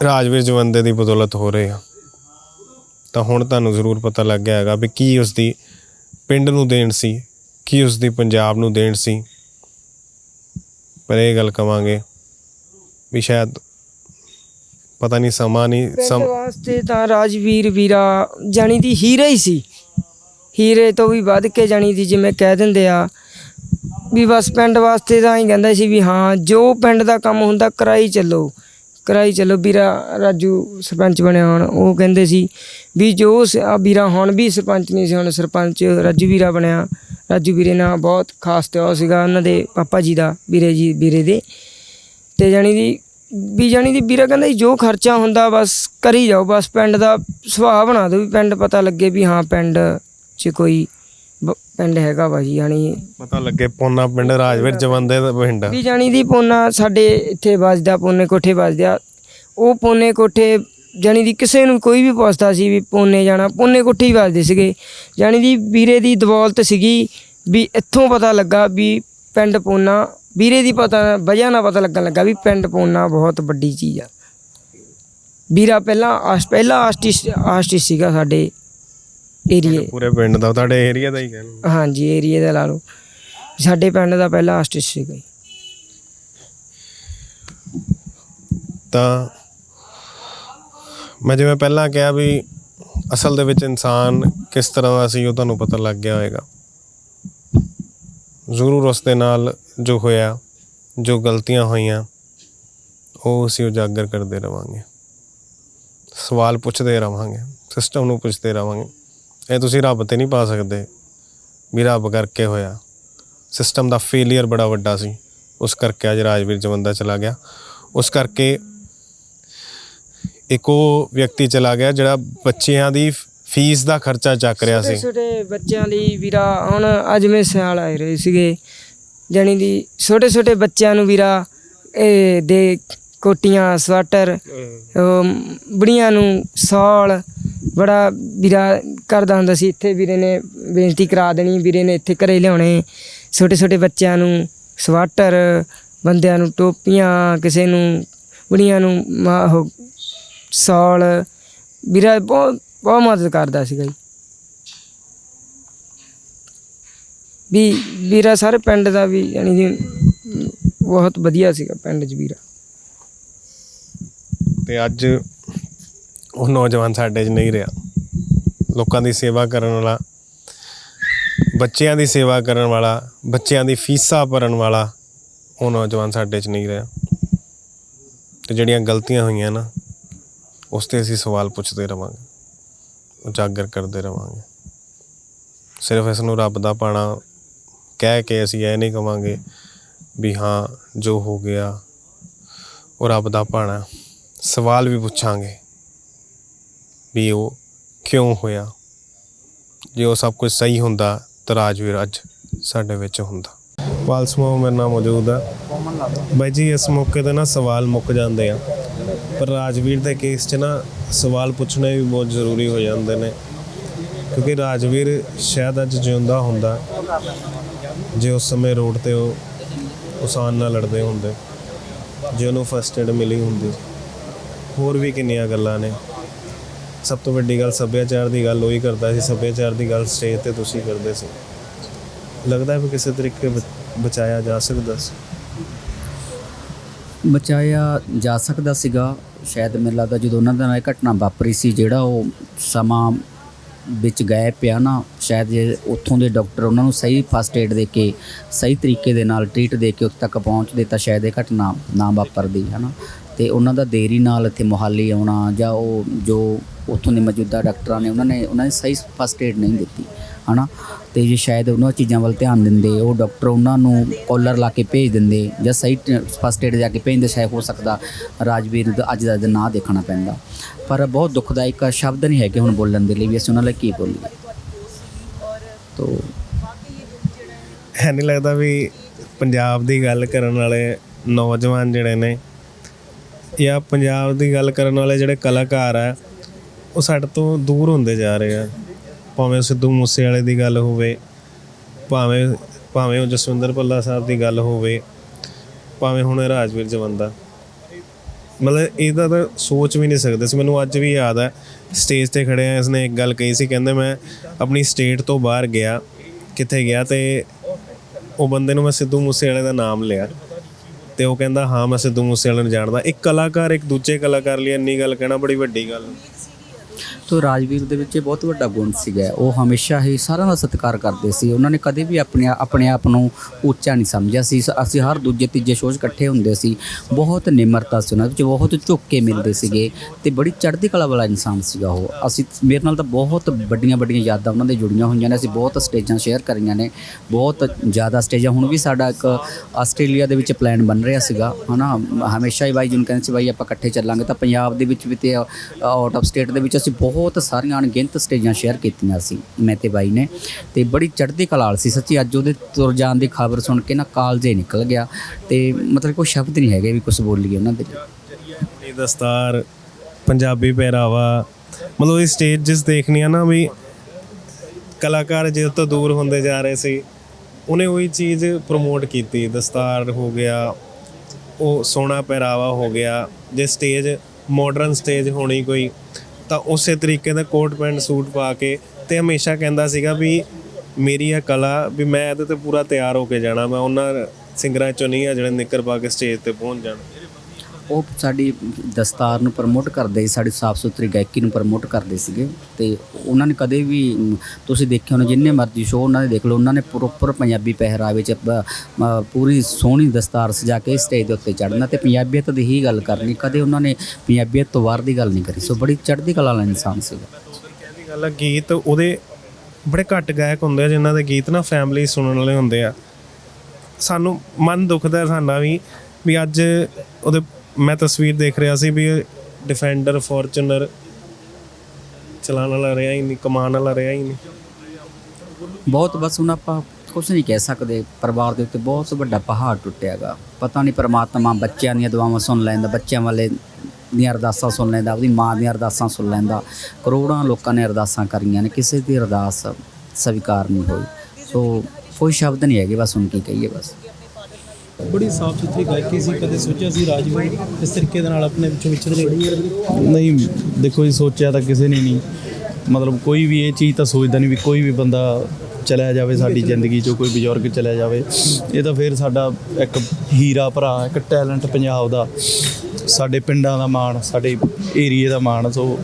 ਰਾਜਵੀਰ ਜਵੰਦੇ ਦੀ ਬਦੌਲਤ ਹੋ ਰਹੇ ਆ। ਤਾਂ ਹੁਣ ਤੁਹਾਨੂੰ ਜ਼ਰੂਰ ਪਤਾ ਲੱਗ ਗਿਆ ਹੈਗਾ ਵੀ ਕੀ ਉਸ ਦੀ ਪਿੰਡ ਨੂੰ ਦੇਣ ਸੀ, ਕੀ ਉਸ ਦੀ ਪੰਜਾਬ ਨੂੰ ਦੇਣ ਸੀ। ਪਰ ਇਹ ਗੱਲ ਕਵਾਂਗੇ ਵੀ ਸ਼ਾਇਦ ਪਤਾ ਨਹੀਂ ਸਮਾਂ ਨਹੀਂ ਪਿੰਡ ਵਾਸਤੇ ਤਾਂ ਰਾਜਵੀਰ ਵੀਰਾ ਜਾਣੀ ਦੀ ਹੀਰਾ ਹੀ ਸੀ। ਹੀਰੇ ਤੋਂ ਵੀ ਵੱਧ ਕੇ ਜਾਣੀ ਦੀ ਜਿਵੇਂ ਕਹਿ ਦਿੰਦੇ ਆ। ਵੀ ਬਸ ਪਿੰਡ ਵਾਸਤੇ ਤਾਂ ਹੀ ਕਹਿੰਦਾ ਸੀ ਵੀ ਹਾਂ, ਜੋ ਪਿੰਡ ਦਾ ਕੰਮ ਹੁੰਦਾ ਕਰਾਈ ਚੱਲੋ। ਕਰਾਈ ਚੱਲੋ, ਵੀਰਾ ਰਾਜੂ ਸਰਪੰਚ ਬਣਿਆ ਹੁਣ, ਉਹ ਕਹਿੰਦੇ ਸੀ ਵੀ ਜੋ ਵੀਰਾ ਹੁਣ ਵੀ ਸਰਪੰਚ ਨਹੀਂ ਸੀ, ਹੁਣ ਸਰਪੰਚ ਰਾਜੂ ਵੀਰਾ ਬਣਿਆ। ਰਾਜੂ ਵੀਰੇ ਨਾਲ ਬਹੁਤ ਖਾਸ ਤੇ ਉਹ ਸੀਗਾ ਉਹਨਾਂ ਦੇ ਪਾਪਾ ਜੀ ਦਾ, ਵੀਰੇ ਜੀ, ਵੀਰੇ ਦੇ। ਤੇ ਜਾਣੀ ਦੀ ਵੀ ਜਾਣੀ ਦੀ ਵੀਰਾ ਕਹਿੰਦਾ ਜੋ ਖਰਚਾ ਹੁੰਦਾ ਬਸ ਕਰੀ ਜਾਓ, ਬਸ ਪਿੰਡ ਦਾ ਸੁਭਾਅ ਬਣਾ ਦਿਓ ਵੀ ਪਿੰਡ ਪਤਾ ਲੱਗੇ ਵੀ ਹਾਂ ਪਿੰਡ 'ਚ ਕੋਈ ਬ- ਪਿੰਡ ਹੈਗਾ ਵਾ ਜੀ ਜਾਣੀ ਪਤਾ ਲੱਗੇ ਪੋਨਾ ਪਿੰਡ ਰਾਜਵੀਰ ਜਵੰਦੇ ਦਾ ਪਿੰਡ। ਆ। ਵੀ ਜਾਣੀ ਦੀ ਪੋਨਾ ਸਾਡੇ ਇੱਥੇ ਵੱਜਦਾ ਪੋਨੇ ਕੋਠੇ ਵੱਜਦਾ। ਉਹ ਪੋਨੇ ਕੋਠੇ ਜਾਣੀ ਦੀ ਕਿਸੇ ਨੂੰ ਕੋਈ ਵੀ ਪੁੱਛਦਾ ਸੀ ਵੀ ਪੋਨੇ ਜਾਣਾ ਪੋਨੇ ਕੋਠੇ ਹੀ ਵੱਜਦੇ ਸੀਗੇ। ਜਾਣੀ ਦੀ ਵੀਰੇ ਦੀ ਦੌਲਤ ਸੀਗੀ ਵੀ ਇੱਥੋਂ ਪਤਾ ਲੱਗਾ ਵੀ ਪਿੰਡ ਪੋਨਾ ਵੀਰੇ ਦੀ ਪਤਾ ਵਜ੍ਹਾ ਨਾਲ ਪਤਾ ਲੱਗਣ ਲੱਗਾ ਵੀ ਪਿੰਡ ਪੋਨਾ ਬਹੁਤ ਵੱਡੀ ਚੀਜ਼ ਆ। ਵੀਰਾ ਪਹਿਲਾਂ ਆਸ- ਪਹਿਲਾ ਆਰਟਿਸਟ ਆਰਟਿਸਟ ਸੀਗਾ ਸਾਡੇ। ਏਰੀਏ ਪੂਰੇ ਪਿੰਡ ਦਾ ਤੁਹਾਡੇ ਏਰੀਆ ਦਾ ਹੀ ਕਹਿਣਾ ਹਾਂਜੀ ਏਰੀਏ ਦਾ ਲਾ ਲਓ। ਸਾਡੇ ਪਿੰਡ ਦਾ ਪਹਿਲਾ ਆਰਟਿਸਟ ਸੀਗਾ ਜੀ। ਤਾਂ ਮੈਂ ਜਿਵੇਂ ਪਹਿਲਾਂ ਕਿਹਾ ਵੀ ਅਸਲ ਦੇ ਵਿੱਚ ਇਨਸਾਨ ਕਿਸ ਤਰ੍ਹਾਂ ਦਾ ਸੀ ਉਹ ਤੁਹਾਨੂੰ ਪਤਾ ਲੱਗ ਗਿਆ ਹੋਵੇਗਾ। ਜ਼ਰੂਰ ਉਸ ਦੇ ਨਾਲ ਜੋ ਹੋਇਆ ਜੋ ਗਲਤੀਆਂ ਹੋਈਆਂ ਉਹ ਅਸੀਂ ਉਜਾਗਰ ਕਰਦੇ ਰਵਾਂਗੇ। ਸਵਾਲ ਪੁੱਛਦੇ ਰਵਾਂਗੇ ਸਿਸਟਮ ਨੂੰ ਪੁੱਛਦੇ ਰਵਾਂਗੇ। ਇਹ ਤੁਸੀਂ ਰੱਬ ਤੇ ਨਹੀਂ ਪਾ ਸਕਦੇ। ਵੀ ਰੱਬ ਕਰਕੇ ਹੋਇਆ। ਸਿਸਟਮ ਦਾ ਫੇਲਿਅਰ ਬੜਾ ਵੱਡਾ ਸੀ। ਉਸ ਕਰਕੇ ਅੱਜ ਰਾਜਵੀਰ ਜਵੰਦਾ ਚਲਾ ਗਿਆ। ਉਸ ਕਰਕੇ ਇੱਕ ਉਹ ਵਿਅਕਤੀ ਚਲਾ ਗਿਆ ਜਿਹੜਾ ਬੱਚਿਆਂ ਦੀ ਫੀਸ ਦਾ ਖਰਚਾ ਚੱਕ ਰਿਹਾ ਸੀ। ਛੋਟੇ ਬੱਚਿਆਂ ਲਈ ਵੀਰਾ ਹੁਣ ਅੱਜ ਮੈਂ ਸਿਆਲ ਆਏ ਰਹੇ ਸੀਗੇ ਜਾਣੀ ਦੀ ਛੋਟੇ ਛੋਟੇ ਬੱਚਿਆਂ ਨੂੰ ਵੀਰਾ ਇਹ ਦੇ ਕੋਟੀਆਂ ਸਵੈਟਰ ਬੁੜੀਆਂ ਨੂੰ ਸੌਲ ਬੜਾ ਵੀਰਾ ਕਰਦਾ ਹੁੰਦਾ ਸੀ, ਇੱਥੇ ਵੀਰੇ ਨੇ ਬੇਨਤੀ ਕਰਾ ਦੇਣੀ, ਵੀਰੇ ਨੇ ਇੱਥੇ ਘਰੇ ਲਿਆਉਣੇ। ਛੋਟੇ ਛੋਟੇ ਬੱਚਿਆਂ ਨੂੰ ਸਵੈਟਰ, ਬੰਦਿਆਂ ਨੂੰ ਟੋਪੀਆਂ, ਕਿਸੇ ਨੂੰ ਬੁੜੀਆਂ ਨੂੰ ਮਾ- ਉਹ ਸੌਲ। ਵੀਰਾ ਬਹੁਤ ਬਹੁਤ ਮਦਦ ਕਰਦਾ ਸੀਗਾ ਜੀ। ਵੀ ਵੀਰਾ ਸਾਰੇ ਪਿੰਡ ਦਾ ਵੀ ਯਾਨੀ ਜੀ ਬਹੁਤ ਵਧੀਆ ਸੀਗਾ ਪਿੰਡ 'ਚ ਵੀਰਾ। ਤੇ ਅੱਜ ਉਹ ਨੌਜਵਾਨ ਸਾਡੇ 'ਚ ਨਹੀਂ ਰਿਹਾ। ਲੋਕਾਂ ਦੀ ਸੇਵਾ ਕਰਨ ਵਾਲਾ, ਬੱਚਿਆਂ ਦੀ ਸੇਵਾ ਕਰਨ ਵਾਲਾ, ਬੱਚਿਆਂ ਦੀ ਫੀਸਾਂ ਭਰਨ ਵਾਲਾ ਉਹ ਨੌਜਵਾਨ ਸਾਡੇ 'ਚ ਨਹੀਂ ਰਿਹਾ। ਤੇ ਜਿਹੜੀਆਂ ਗਲਤੀਆਂ ਹੋਈਆਂ ਨਾ, ਉਸ ਤੇ ਅਸੀਂ ਸਵਾਲ ਪੁੱਛਦੇ ਰਵਾਂਗੇ, ਉਜਾਗਰ ਕਰਦੇ ਰਵਾਂਗੇ। ਸਿਰਫ ਇਸ ਨੂੰ ਰੱਬ ਦਾ ਪਾਣਾ ਕਹਿ ਕੇ ਅਸੀਂ ਇਹ ਨਹੀਂ ਕਵਾਂਗੇ ਵੀ ਹਾਂ, ਜੋ ਹੋ ਗਿਆ, ਉਹ ਰੱਬ ਦਾ ਪਾਣਾ। ਸਵਾਲ ਵੀ ਪੁੱਛਾਂਗੇ। ਵੀ ਉਹ ਕਿਉਂ ਹੋਇਆ? ਜੇ ਉਹ ਸਭ ਕੁਝ ਸਹੀ ਹੁੰਦਾ ਤਾਂ ਰਾਜਵੀਰ ਅੱਜ ਸਾਡੇ ਵਿੱਚ ਹੁੰਦਾ। ਪਾਲ ਸਮੂਹ ਮੇਰੇ ਨਾਲ ਮੌਜੂਦ ਆ। ਬਾਈ ਜੀ, ਇਸ ਮੌਕੇ ਤੇ ਨਾ ਸਵਾਲ ਮੁੱਕ ਜਾਂਦੇ ਆ। ਪਰ ਰਾਜਵੀਰ ਦੇ ਕੇਸ 'ਚ ਨਾ ਸਵਾਲ ਪੁੱਛਣੇ ਵੀ ਬਹੁਤ ਜ਼ਰੂਰੀ ਹੋ ਜਾਂਦੇ ਨੇ। ਕਿਉਂਕਿ ਰਾਜਵੀਰ ਸ਼ਾਇਦ ਅੱਜ ਜਿਉਂਦਾ ਹੁੰਦਾ। ਜੇ ਉਸ ਸਮੇਂ ਰੋਡ ਤੇ ਉਹ ਉਸਾਨ ਨਾਲ ਲੜਦੇ ਹੁੰਦੇ। ਜੇ ਉਹਨੂੰ ਫਸਟ ਏਡ ਮਿਲੀ ਹੁੰਦੀ। ਹੋਰ ਵੀ ਕਿੰਨੀਆਂ ਗੱਲਾਂ ਨੇ। ਸਭ ਤੋਂ ਵੱਡੀ ਗੱਲ ਸੱਭਿਆਚਾਰ ਦੀ ਗੱਲ ਉਹੀ ਕਰਦਾ ਸੀ, ਸੱਭਿਆਚਾਰ ਦੀ ਗੱਲ ਸਟੇਜ ਤੇ ਤੁਸੀਂ ਕਰਦੇ ਸੀ। ਲੱਗਦਾ ਹੈ ਵੀ ਕਿਸੇ ਤਰੀਕੇ ਬਚਾਇਆ ਜਾ ਸਕਦਾ ਸੀ। ਬਚਾਇਆ ਜਾ ਸਕਦਾ ਸੀਗਾ। ਸ਼ਾਇਦ ਮੈਨੂੰ ਲੱਗਦਾ ਜਦੋਂ ਉਹਨਾਂ ਦਾ ਇਹ ਘਟਨਾ ਵਾਪਰੀ ਸੀ, ਜਿਹੜਾ ਉਹ ਸਮਾਂ ਵਿੱਚ ਗਏ ਪਿਆ ਨਾ, ਸ਼ਾਇਦ ਜੇ ਉੱਥੋਂ ਦੇ ਡਾਕਟਰ ਉਹਨਾਂ ਨੂੰ ਸਹੀ ਫਸਟ ਏਡ ਦੇ ਕੇ, ਸਹੀ ਤਰੀਕੇ ਦੇ ਨਾਲ ਟ੍ਰੀਟ ਦੇ ਕੇ ਉੱਥੇ ਤੱਕ ਪਹੁੰਚਦੇ ਤਾਂ ਸ਼ਾਇਦ ਇਹ ਘਟਨਾ ਨਾ ਵਾਪਰਦੀ ਹੈ ਨਾ ਤੇ ਉਹਨਾਂ ਦਾ ਦੇਰੀ ਨਾਲ ਇੱਥੇ ਮੁਹਾਲੀ ਆਉਣਾ ਜਾਂ ਉਹ ਜੋ ਉੱਥੋਂ ਦੇ ਮੌਜੂਦਾ ਡਾਕਟਰਾਂ ਨੇ, ਉਹਨਾਂ ਨੇ ਉਹਨਾਂ ਨੇ ਸਹੀ ਫਸਟ ਏਡ ਨਹੀਂ ਦਿੱਤੀ, ਹਨਾ? ਤੇ ਜੇ ਸ਼ਾਇਦ ਉਹਨਾਂ ਚੀਜ਼ਾਂ ਵੱਲ ਧਿਆਨ ਦਿੰਦੇ, ਉਹ ਡਾਕਟਰ ਉਹਨਾਂ ਨੂੰ ਕਾਲਰ ਲਾ ਕੇ ਭੇਜ ਦਿੰਦੇ, ਜਾਂ ਸਹੀ ਫਸਟ ਏਡ ਜਾ ਕੇ ਭੇਜਦੇ ਸ਼ਾਇਦ ਹੋ ਸਕਦਾ ਰਾਜਵੀਰ ਦਾ ਅੱਜ ਦਾ ਦਿਨ ਨਾ ਦੇਖਣਾ ਪੈਂਦਾ। ਪਰ ਬਹੁਤ ਦੁਖਦਾਇਕ ਸ਼ਬਦ ਨਹੀਂ ਹੈਗੇ ਹੁਣ ਬੋਲਣ ਦੇ ਲਈ, ਵੀ ਅਸੀਂ ਉਹਨਾਂ ਲਈ ਕੀ ਬੋਲੀਏ। ਤੋ ਹੈ ਨਹੀਂ ਲੱਗਦਾ ਵੀ ਪੰਜਾਬ ਦੀ ਗੱਲ ਕਰਨ ਵਾਲੇ ਨੌਜਵਾਨ ਜਿਹੜੇ ਨੇ ਜਾਂ ਪੰਜਾਬ ਦੀ ਗੱਲ ਕਰਨ ਵਾਲੇ ਜਿਹੜੇ ਕਲਾਕਾਰ ਆ ਉਹ ਸਾਡੇ ਤੋਂ ਦੂਰ ਹੁੰਦੇ ਜਾ ਰਹੇ ਆ। ਭਾਵੇਂ ਸਿੱਧੂ ਮੂਸੇਵਾਲੇ ਦੀ ਗੱਲ ਹੋਵੇ, ਭਾਵੇਂ ਭਾਵੇਂ ਉਹ ਜਸਵਿੰਦਰ ਭੱਲਾ ਸਾਹਿਬ ਦੀ ਗੱਲ ਹੋਵੇ, ਭਾਵੇਂ ਹੁਣ ਰਾਜਵੀਰ ਜਵੰਦਾ। ਮਤਲਬ ਇਹਦਾ ਤਾਂ ਸੋਚ ਵੀ ਨਹੀਂ ਸਕਦੇ ਸੀ। ਮੈਨੂੰ ਅੱਜ ਵੀ ਯਾਦ ਹੈ ਸਟੇਜ ਤੇ ਖੜੇ ਆ, ਇਸਨੇ ਇੱਕ ਗੱਲ ਕਹੀ ਸੀ, ਕਹਿੰਦੇ ਮੈਂ ਆਪਣੀ ਸਟੇਟ ਤੋਂ ਬਾਹਰ ਗਿਆ, ਕਿੱਥੇ ਗਿਆ ਤੇ ਉਹ ਬੰਦੇ ਨੂੰ ਮੈਂ ਸਿੱਧੂ ਮੂਸੇਵਾਲੇ ਦਾ ਨਾਮ ਲਿਆ ਤੇ ਉਹ ਕਹਿੰਦਾ, ਹਾਂ, ਮੈਂ ਸਿੱਧੂ ਮੂਸੇਵਾਲੇ ਨੂੰ ਜਾਣਦਾ। ਇੱਕ ਕਲਾਕਾਰ ਇੱਕ ਦੂਜੇ ਕਲਾਕਾਰ ਲਈ ਇੰਨੀ ਗੱਲ ਕਹਿਣਾ ਬੜੀ ਵੱਡੀ ਗੱਲ। ਤੋ ਰਾਜਵੀਰ ਦੇ ਵਿੱਚ ਇਹ ਬਹੁਤ ਵੱਡਾ ਗੁਣ ਸੀਗਾ। ਉਹ ਹਮੇਸ਼ਾ ਹੀ ਸਾਰਿਆਂ ਦਾ ਸਤਿਕਾਰ ਕਰਦੇ ਸੀ। ਉਹਨਾਂ ਨੇ ਕਦੇ ਵੀ ਆਪਣੇ ਆਪਣੇ ਆਪ ਨੂੰ ਉੱਚਾ ਨਹੀਂ ਸਮਝਿਆ ਸੀ। ਸ- ਅਸੀਂ ਹਰ ਦੂਜੇ, ਤੀਜੇ ਸ਼ੋਅ 'ਚ ਇਕੱਠੇ ਹੁੰਦੇ ਸੀ। ਬਹੁਤ ਨਿਮਰਤਾ ਸੀ ਉਹਨਾਂ ਵਿੱਚ। ਬਹੁਤ ਝੁੱਕ ਕੇ ਮਿਲਦੇ ਸੀਗੇ ਤੇ ਬੜੀ ਚੜ੍ਹਦੀ ਕਲਾ ਵਾਲਾ ਇਨਸਾਨ ਸੀਗਾ ਉਹ। ਅਸੀਂ ਮੇਰੇ ਨਾਲ ਤਾਂ ਬਹੁਤ ਵੱਡੀਆਂ ਵੱਡੀਆਂ ਯਾਦਾਂ ਉਹਨਾਂ ਦੇ ਜੁੜੀਆਂ ਹੋਈਆਂ ਨੇ। ਅਸੀਂ ਬਹੁਤ ਸਟੇਜਾਂ ਸ਼ੇਅਰ ਕਰੀਆਂ ਨੇ। ਬਹੁਤ ਜ਼ਿਆਦਾ ਸਟੇਜਾਂ। ਹੁਣ ਵੀ ਸਾਡਾ ਇੱਕ ਆਸਟ੍ਰੇਲੀਆ ਦੇ ਵਿੱਚ ਪਲਾਨ ਬਣ ਰਿਹਾ ਸੀਗਾ। ਹਨਾ, ਹਮੇਸ਼ਾ ਹੀ ਬਾਈ ਜੀ ਕਹਿੰਦੇ ਸੀ, ਬਾਈ ਆਪਾਂ ਇਕੱਠੇ ਚੱਲਾਂਗੇ। ਤਾਂ ਪੰਜਾਬ ਦੇ ਵਿੱਚ ਵੀ ਤੇ ਆਊਟ ਆਫ ਸਟੇਟ ਦੇ ਵਿੱਚ ਅਸੀਂ ਬਹੁਤ ਸਾਰੀਆਂ ਅਣਗਿਣਤ ਸਟੇਜਾਂ ਸ਼ੇਅਰ ਕੀਤੀਆਂ ਸੀ ਮੈਂ ਤੇ ਬਾਈ ਨੇ ਤੇ ਬੜੀ ਚੜ੍ਹਦੀ ਕਲਾਲ ਸੀ। ਸੱਚੀ ਅੱਜ ਉਹਦੇ ਤੁਰ ਜਾਣ ਦੀ ਖਬਰ ਸੁਣ ਕੇ ਨਾ ਕਾਲਜੇ ਨਿਕਲ ਗਿਆ ਤੇ ਮਤਲਬ ਕੋਈ ਸ਼ਬਦ ਨਹੀਂ ਹੈਗੇ ਵੀ ਕੁਝ ਬੋਲੀਏ ਉਹਨਾਂ ਦੇ। ਲਈ ਇਹ ਦਸਤਾਰ ਪੰਜਾਬੀ ਪਹਿਰਾਵਾ, ਮਤਲਬ ਇਹ ਸਟੇਜ ਜਿਸ ਦੇਖਣੀ ਆ ਨਾ ਵੀ ਕਲਾਕਾਰ ਜਿਸ ਤੋਂ ਦੂਰ ਹੁੰਦੇ ਜਾ ਰਹੇ ਸੀ, ਉਹਨੇ ਉਹੀ ਚੀਜ਼ ਪ੍ਰਮੋਟ ਕੀਤੀ। ਦਸਤਾਰ ਹੋ ਗਿਆ, ਉਹ ਸੋਹਣਾ ਪਹਿਰਾਵਾ ਹੋ ਗਿਆ, ਜੇ ਸਟੇਜ ਮਾਡਰਨ ਸਟੇਜ ਹੋਣੀ ਕੋਈ ਤਾਂ ਉਸੇ ਤਰੀਕੇ ਦਾ ਕੋਟ ਪੈਂਟ, ਸੂਟ ਪਾ ਕੇ ਤੇ ਹਮੇਸ਼ਾ ਕਹਿੰਦਾ ਸੀਗਾ ਵੀ ਮੇਰੀ ਇਹ ਕਲਾ ਵੀ ਮੈਂ ਇਹਦੇ ਤੇ ਪੂਰਾ ਤਿਆਰ ਹੋ ਕੇ ਜਾਣਾ, ਮੈਂ ਉਹਨਾਂ ਸਿੰਗਰਾਂ ਚੋਂ ਨਹੀਂ ਆ ਜਿਹੜੇ ਨਿੱਕਰ ਪਾ ਕੇ ਸਟੇਜ ਤੇ ਪਹੁੰਚ ਜਾਣ। ਉਹ ਸਾਡੀ ਦਸਤਾਰ ਨੂੰ ਪ੍ਰਮੋਟ ਕਰਦੇ ਸੀ, ਸਾਡੀ ਸਾਫ਼ ਸੁਥਰੀ ਗਾਇਕੀ ਨੂੰ ਪ੍ਰਮੋਟ ਕਰਦੇ ਸੀਗੇ ਤੇ ਉਹਨਾਂ ਨੇ ਕਦੇ ਵੀ, ਤੁਸੀਂ ਦੇਖਿਆ ਹੋਣਾ ਜਿੰਨੇ ਮਰਜ਼ੀ ਸ਼ੋਅ ਉਹਨਾਂ ਦੇ ਦੇਖ ਲਓ, ਉਹਨਾਂ ਨੇ ਪ੍ਰੋਪਰ ਪੰਜਾਬੀ ਪਹਿਰਾਵੇ ਚ ਪੂਰੀ ਸੋਹਣੀ ਦਸਤਾਰ ਸਜਾ ਕੇ ਸਟੇਜ ਦੇ ਉੱਤੇ ਚੜ੍ਹਨਾ ਤੇ ਪੰਜਾਬੀਅਤ ਦੀ ਹੀ ਗੱਲ ਕਰਨੀ, ਕਦੇ ਉਹਨਾਂ ਨੇ ਪੰਜਾਬੀਅਤ ਤੋਂ ਬਾਹਰ ਦੀ ਗੱਲ ਨਹੀਂ ਕਰੀ, ਸੋ ਬੜੀ ਚੜ੍ਹਦੀ ਕਲਾ ਵਾਲਾ ਇਨਸਾਨ ਸੀਗਾ। ਕਹਿੰਦੀ ਗੱਲ ਆ, ਗੀਤ ਉਹਦੇ ਬੜੇ ਘੱਟ ਗਾਇਕ ਹੁੰਦੇ ਆ, ਜਿਨ੍ਹਾਂ ਦੇ ਗੀਤ ਨਾ ਫੈਮਿਲੀ ਸੁਣਨ ਵਾਲੇ ਹੁੰਦੇ ਆ। ਸਾਨੂੰ ਮਨ ਦੁਖਦਾ ਸਾਡਾ ਵੀ ਵੀ ਅੱਜ ਉਹਦੇ ਮੈਂ ਤਸਵੀਰ ਦੇਖ ਰਿਹਾ ਸੀ ਵੀ ਡਿਫੈਂਡਰ ਫੋਰਚੂਨਰ ਚਲਾਉਣ ਵਾਲਾ ਰਿਹਾ ਹੀ ਨਹੀਂ, ਕਮਾਉਣ ਵਾਲਾ ਰਿਹਾ ਹੀ ਨਹੀਂ। ਬਹੁਤ, ਬਸ ਹੁਣ ਆਪਾਂ ਕੁਝ ਨਹੀਂ ਕਹਿ ਸਕਦੇ। ਪਰਿਵਾਰ ਦੇ ਉੱਤੇ ਬਹੁਤ ਵੱਡਾ ਪਹਾੜ ਟੁੱਟਿਆਗਾ। ਪਤਾ ਨਹੀਂ ਪਰਮਾਤਮਾ ਬੱਚਿਆਂ ਦੀਆਂ ਦੁਆਵਾਂ ਸੁਣ ਲੈਂਦਾ, ਬੱਚਿਆਂ ਵਾਲੇ ਦੀਆਂ ਅਰਦਾਸਾਂ ਸੁਣ ਲੈਂਦਾ ਉਹਦੀ ਮਾਂ ਦੀਆਂ ਅਰਦਾਸਾਂ ਸੁਣ ਲੈਂਦਾ। ਕਰੋੜਾਂ ਲੋਕਾਂ ਨੇ ਅਰਦਾਸਾਂ ਕਰੀਆਂ ਨੇ, ਕਿਸੇ ਦੀ ਅਰਦਾਸ ਸਵੀਕਾਰ ਨਹੀਂ ਹੋਈ। ਸੋ ਕੋਈ ਸ਼ਬਦ ਨਹੀਂ ਹੈਗੇ, ਬਸ ਹੁਣ ਕੀ ਕਹੀਏ, ਬਸ। ਬੜੀ ਸਾਫ਼ ਸੁਥਰੀ ਗਾਇਕੀ ਸੀ ਕਦੇ ਸੋਚਿਆ ਸੀ ਰਾਜਵੀਰ ਇਸ ਤਰੀਕੇ ਦੇ ਨਾਲ ਆਪਣੇ ਵਿੱਚੋਂ ਵਿਚਰ ਨਹੀਂ ਦੇਖੋ ਜੀ ਸੋਚਿਆ ਤਾਂ ਕਿਸੇ ਨੇ ਨਹੀਂ। ਮਤਲਬ ਕੋਈ ਵੀ ਇਹ ਚੀਜ਼ ਤਾਂ ਸੋਚਦਾ ਨਹੀਂ ਵੀ ਕੋਈ ਵੀ ਬੰਦਾ ਚਲਿਆ ਜਾਵੇ ਸਾਡੀ ਜ਼ਿੰਦਗੀ ਚੋਂ ਕੋਈ ਬਜ਼ੁਰਗ ਚਲਿਆ ਜਾਵੇ। ਇਹ ਤਾਂ ਫਿਰ ਸਾਡਾ ਇੱਕ ਹੀਰਾ ਭਰਾ ਇੱਕ ਟੈਲੈਂਟ ਪੰਜਾਬ ਦਾ ਸਾਡੇ ਪਿੰਡਾਂ ਦਾ ਮਾਣ ਸਾਡੇ ਏਰੀਏ ਦਾ ਮਾਣ ਸੋ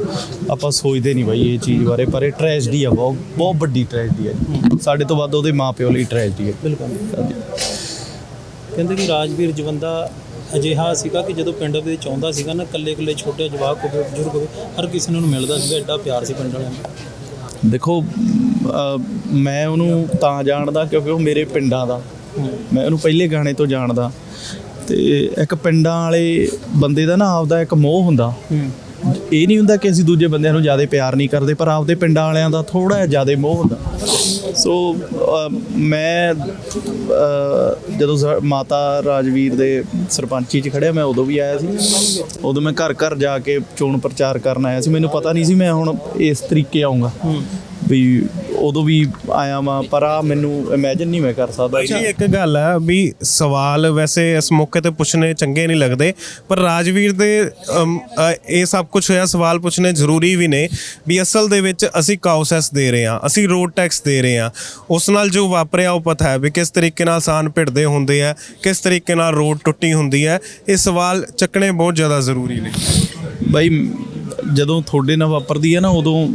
ਆਪਾਂ ਸੋਚਦੇ ਨਹੀਂ ਬਾਈ ਇਹ ਚੀਜ਼ ਬਾਰੇ ਪਰ ਇਹ ਟ੍ਰੈਜਡੀ ਆ ਬਹੁਤ ਬਹੁਤ ਵੱਡੀ ਟ੍ਰੈਜਡੀ ਹੈ। ਸਾਡੇ ਤੋਂ ਵੱਧ ਉਹਦੇ ਮਾਪਿਓ ਲਈ ਟ੍ਰੈਜਡੀ ਹੈ ਬਿਲਕੁਲ। ਕਹਿੰਦੇ ਕਿ ਰਾਜਵੀਰ ਜਵੰਦਾ ਅਜਿਹਾ ਸੀਗਾ ਕਿ ਜਦੋਂ ਪਿੰਡ ਦੇ ਵਿੱਚ ਆਉਂਦਾ ਸੀਗਾ ਨਾ ਕੱਲੇ ਕੱਲੇ ਛੋਟੇ ਜਵਾਕ ਹੋਵੇ ਬਜ਼ੁਰਗ ਹੋਵੇ ਹਰ ਕਿਸੇ ਨੂੰ ਉਹਨੂੰ ਮਿਲਦਾ ਸੀਗਾ ਐਡਾ ਪਿਆਰ ਸੀ ਪਿੰਡ ਵਾਲਿਆਂ ਦਾ। ਦੇਖੋ ਮੈਂ ਉਹਨੂੰ ਤਾਂ ਜਾਣਦਾ ਕਿਉਂਕਿ ਉਹ ਮੇਰੇ ਪਿੰਡਾਂ ਦਾ। ਮੈਂ ਉਹਨੂੰ ਪਹਿਲੇ ਗਾਣੇ ਤੋਂ ਜਾਣਦਾ। ਤੇ ਇੱਕ ਪਿੰਡਾਂ ਵਾਲੇ ਬੰਦੇ ਦਾ ਨਾ ਆਪਦਾ ਇੱਕ ਮੋਹ ਹੁੰਦਾ। ਇਹ ਨਹੀਂ ਹੁੰਦਾ ਕਿ ਅਸੀਂ ਦੂਜੇ ਬੰਦਿਆਂ ਨੂੰ ਜ਼ਿਆਦਾ ਪਿਆਰ ਨਹੀਂ ਕਰਦੇ ਪਰ ਆਪਦੇ ਪਿੰਡਾਂ ਵਾਲਿਆਂ ਦਾ ਥੋੜਾ ਜਿਹਾ ਜ਼ਿਆਦਾ ਮੋਹ ਹੁੰਦਾ। ਸੋ ਅਹ, ਮੈਂ ਜਦੋਂ ਮਾਤਾ ਰਾਜਵੀਰ ਦੇ ਸਰਪੰਚੀ 'ਚ ਖੜਿਆ ਮੈਂ ਉਦੋਂ ਵੀ ਆਇਆ ਸੀ। ਉਦੋਂ ਮੈਂ ਘਰ ਘਰ ਜਾ ਕੇ ਚੋਣ ਪ੍ਰਚਾਰ ਕਰਨ ਆਇਆ ਸੀ। ਮੈਨੂੰ ਪਤਾ ਨਹੀਂ ਸੀ ਮੈਂ ਹੁਣ ਇਸ ਤਰੀਕੇ ਆਉਂਗਾ ਵੀ ਉਦੋਂ ਵੀ ਆਇਆ ਵਾਂ ਪਰ ਆ ਮੈਨੂੰ ਇਮੇਜਿਨ ਨਹੀਂ ਮੈਂ ਕਰ ਸਕਦਾ। ਜੀ ਇੱਕ ਗੱਲ ਹੈ ਵੀ ਸਵਾਲ ਵੈਸੇ ਇਸ ਮੌਕੇ ਤੇ ਪੁੱਛਣੇ ਚੰਗੇ ਨਹੀਂ ਲੱਗਦੇ ਪਰ ਰਾਜਵੀਰ ਦੇ ਅਮ, ਅ, ਇਹ ਸਭ ਕੁਝ ਹੋਇਆ ਸਵਾਲ ਪੁੱਛਣੇ ਜ਼ਰੂਰੀ ਵੀ ਨੇ ਵੀ ਅਸਲ ਦੇ ਵਿੱਚ ਅਸੀਂ ਕਾਉਸੈਸ ਦੇ ਰਹੇ ਹਾਂ ਅਸੀਂ ਰੋਡ ਟੈਕਸ ਦੇ ਰਹੇ ਹਾਂ। ਉਸ ਨਾਲ ਜੋ ਵਾਪਰਿਆ ਉਹ ਪਤਾ ਹੈ ਵੀ ਕਿਸ ਤਰੀਕੇ ਨਾਲ ਸਾਨ ਭਿੜਦੇ ਹੁੰਦੇ ਆ ਕਿਸ ਤਰੀਕੇ ਨਾਲ ਰੋਡ ਟੁੱਟੀ ਹੁੰਦੀ ਹੈ ਇਹ ਸਵਾਲ ਚੱਕਣੇ ਬਹੁਤ ਜ਼ਿਆਦਾ ਜ਼ਰੂਰੀ ਨੇ। ਬਾਈ ਜਦੋਂ ਤੁਹਾਡੇ ਨਾਲ ਵਾਪਰਦੀ ਹੈ ਨਾ ਉਦੋਂ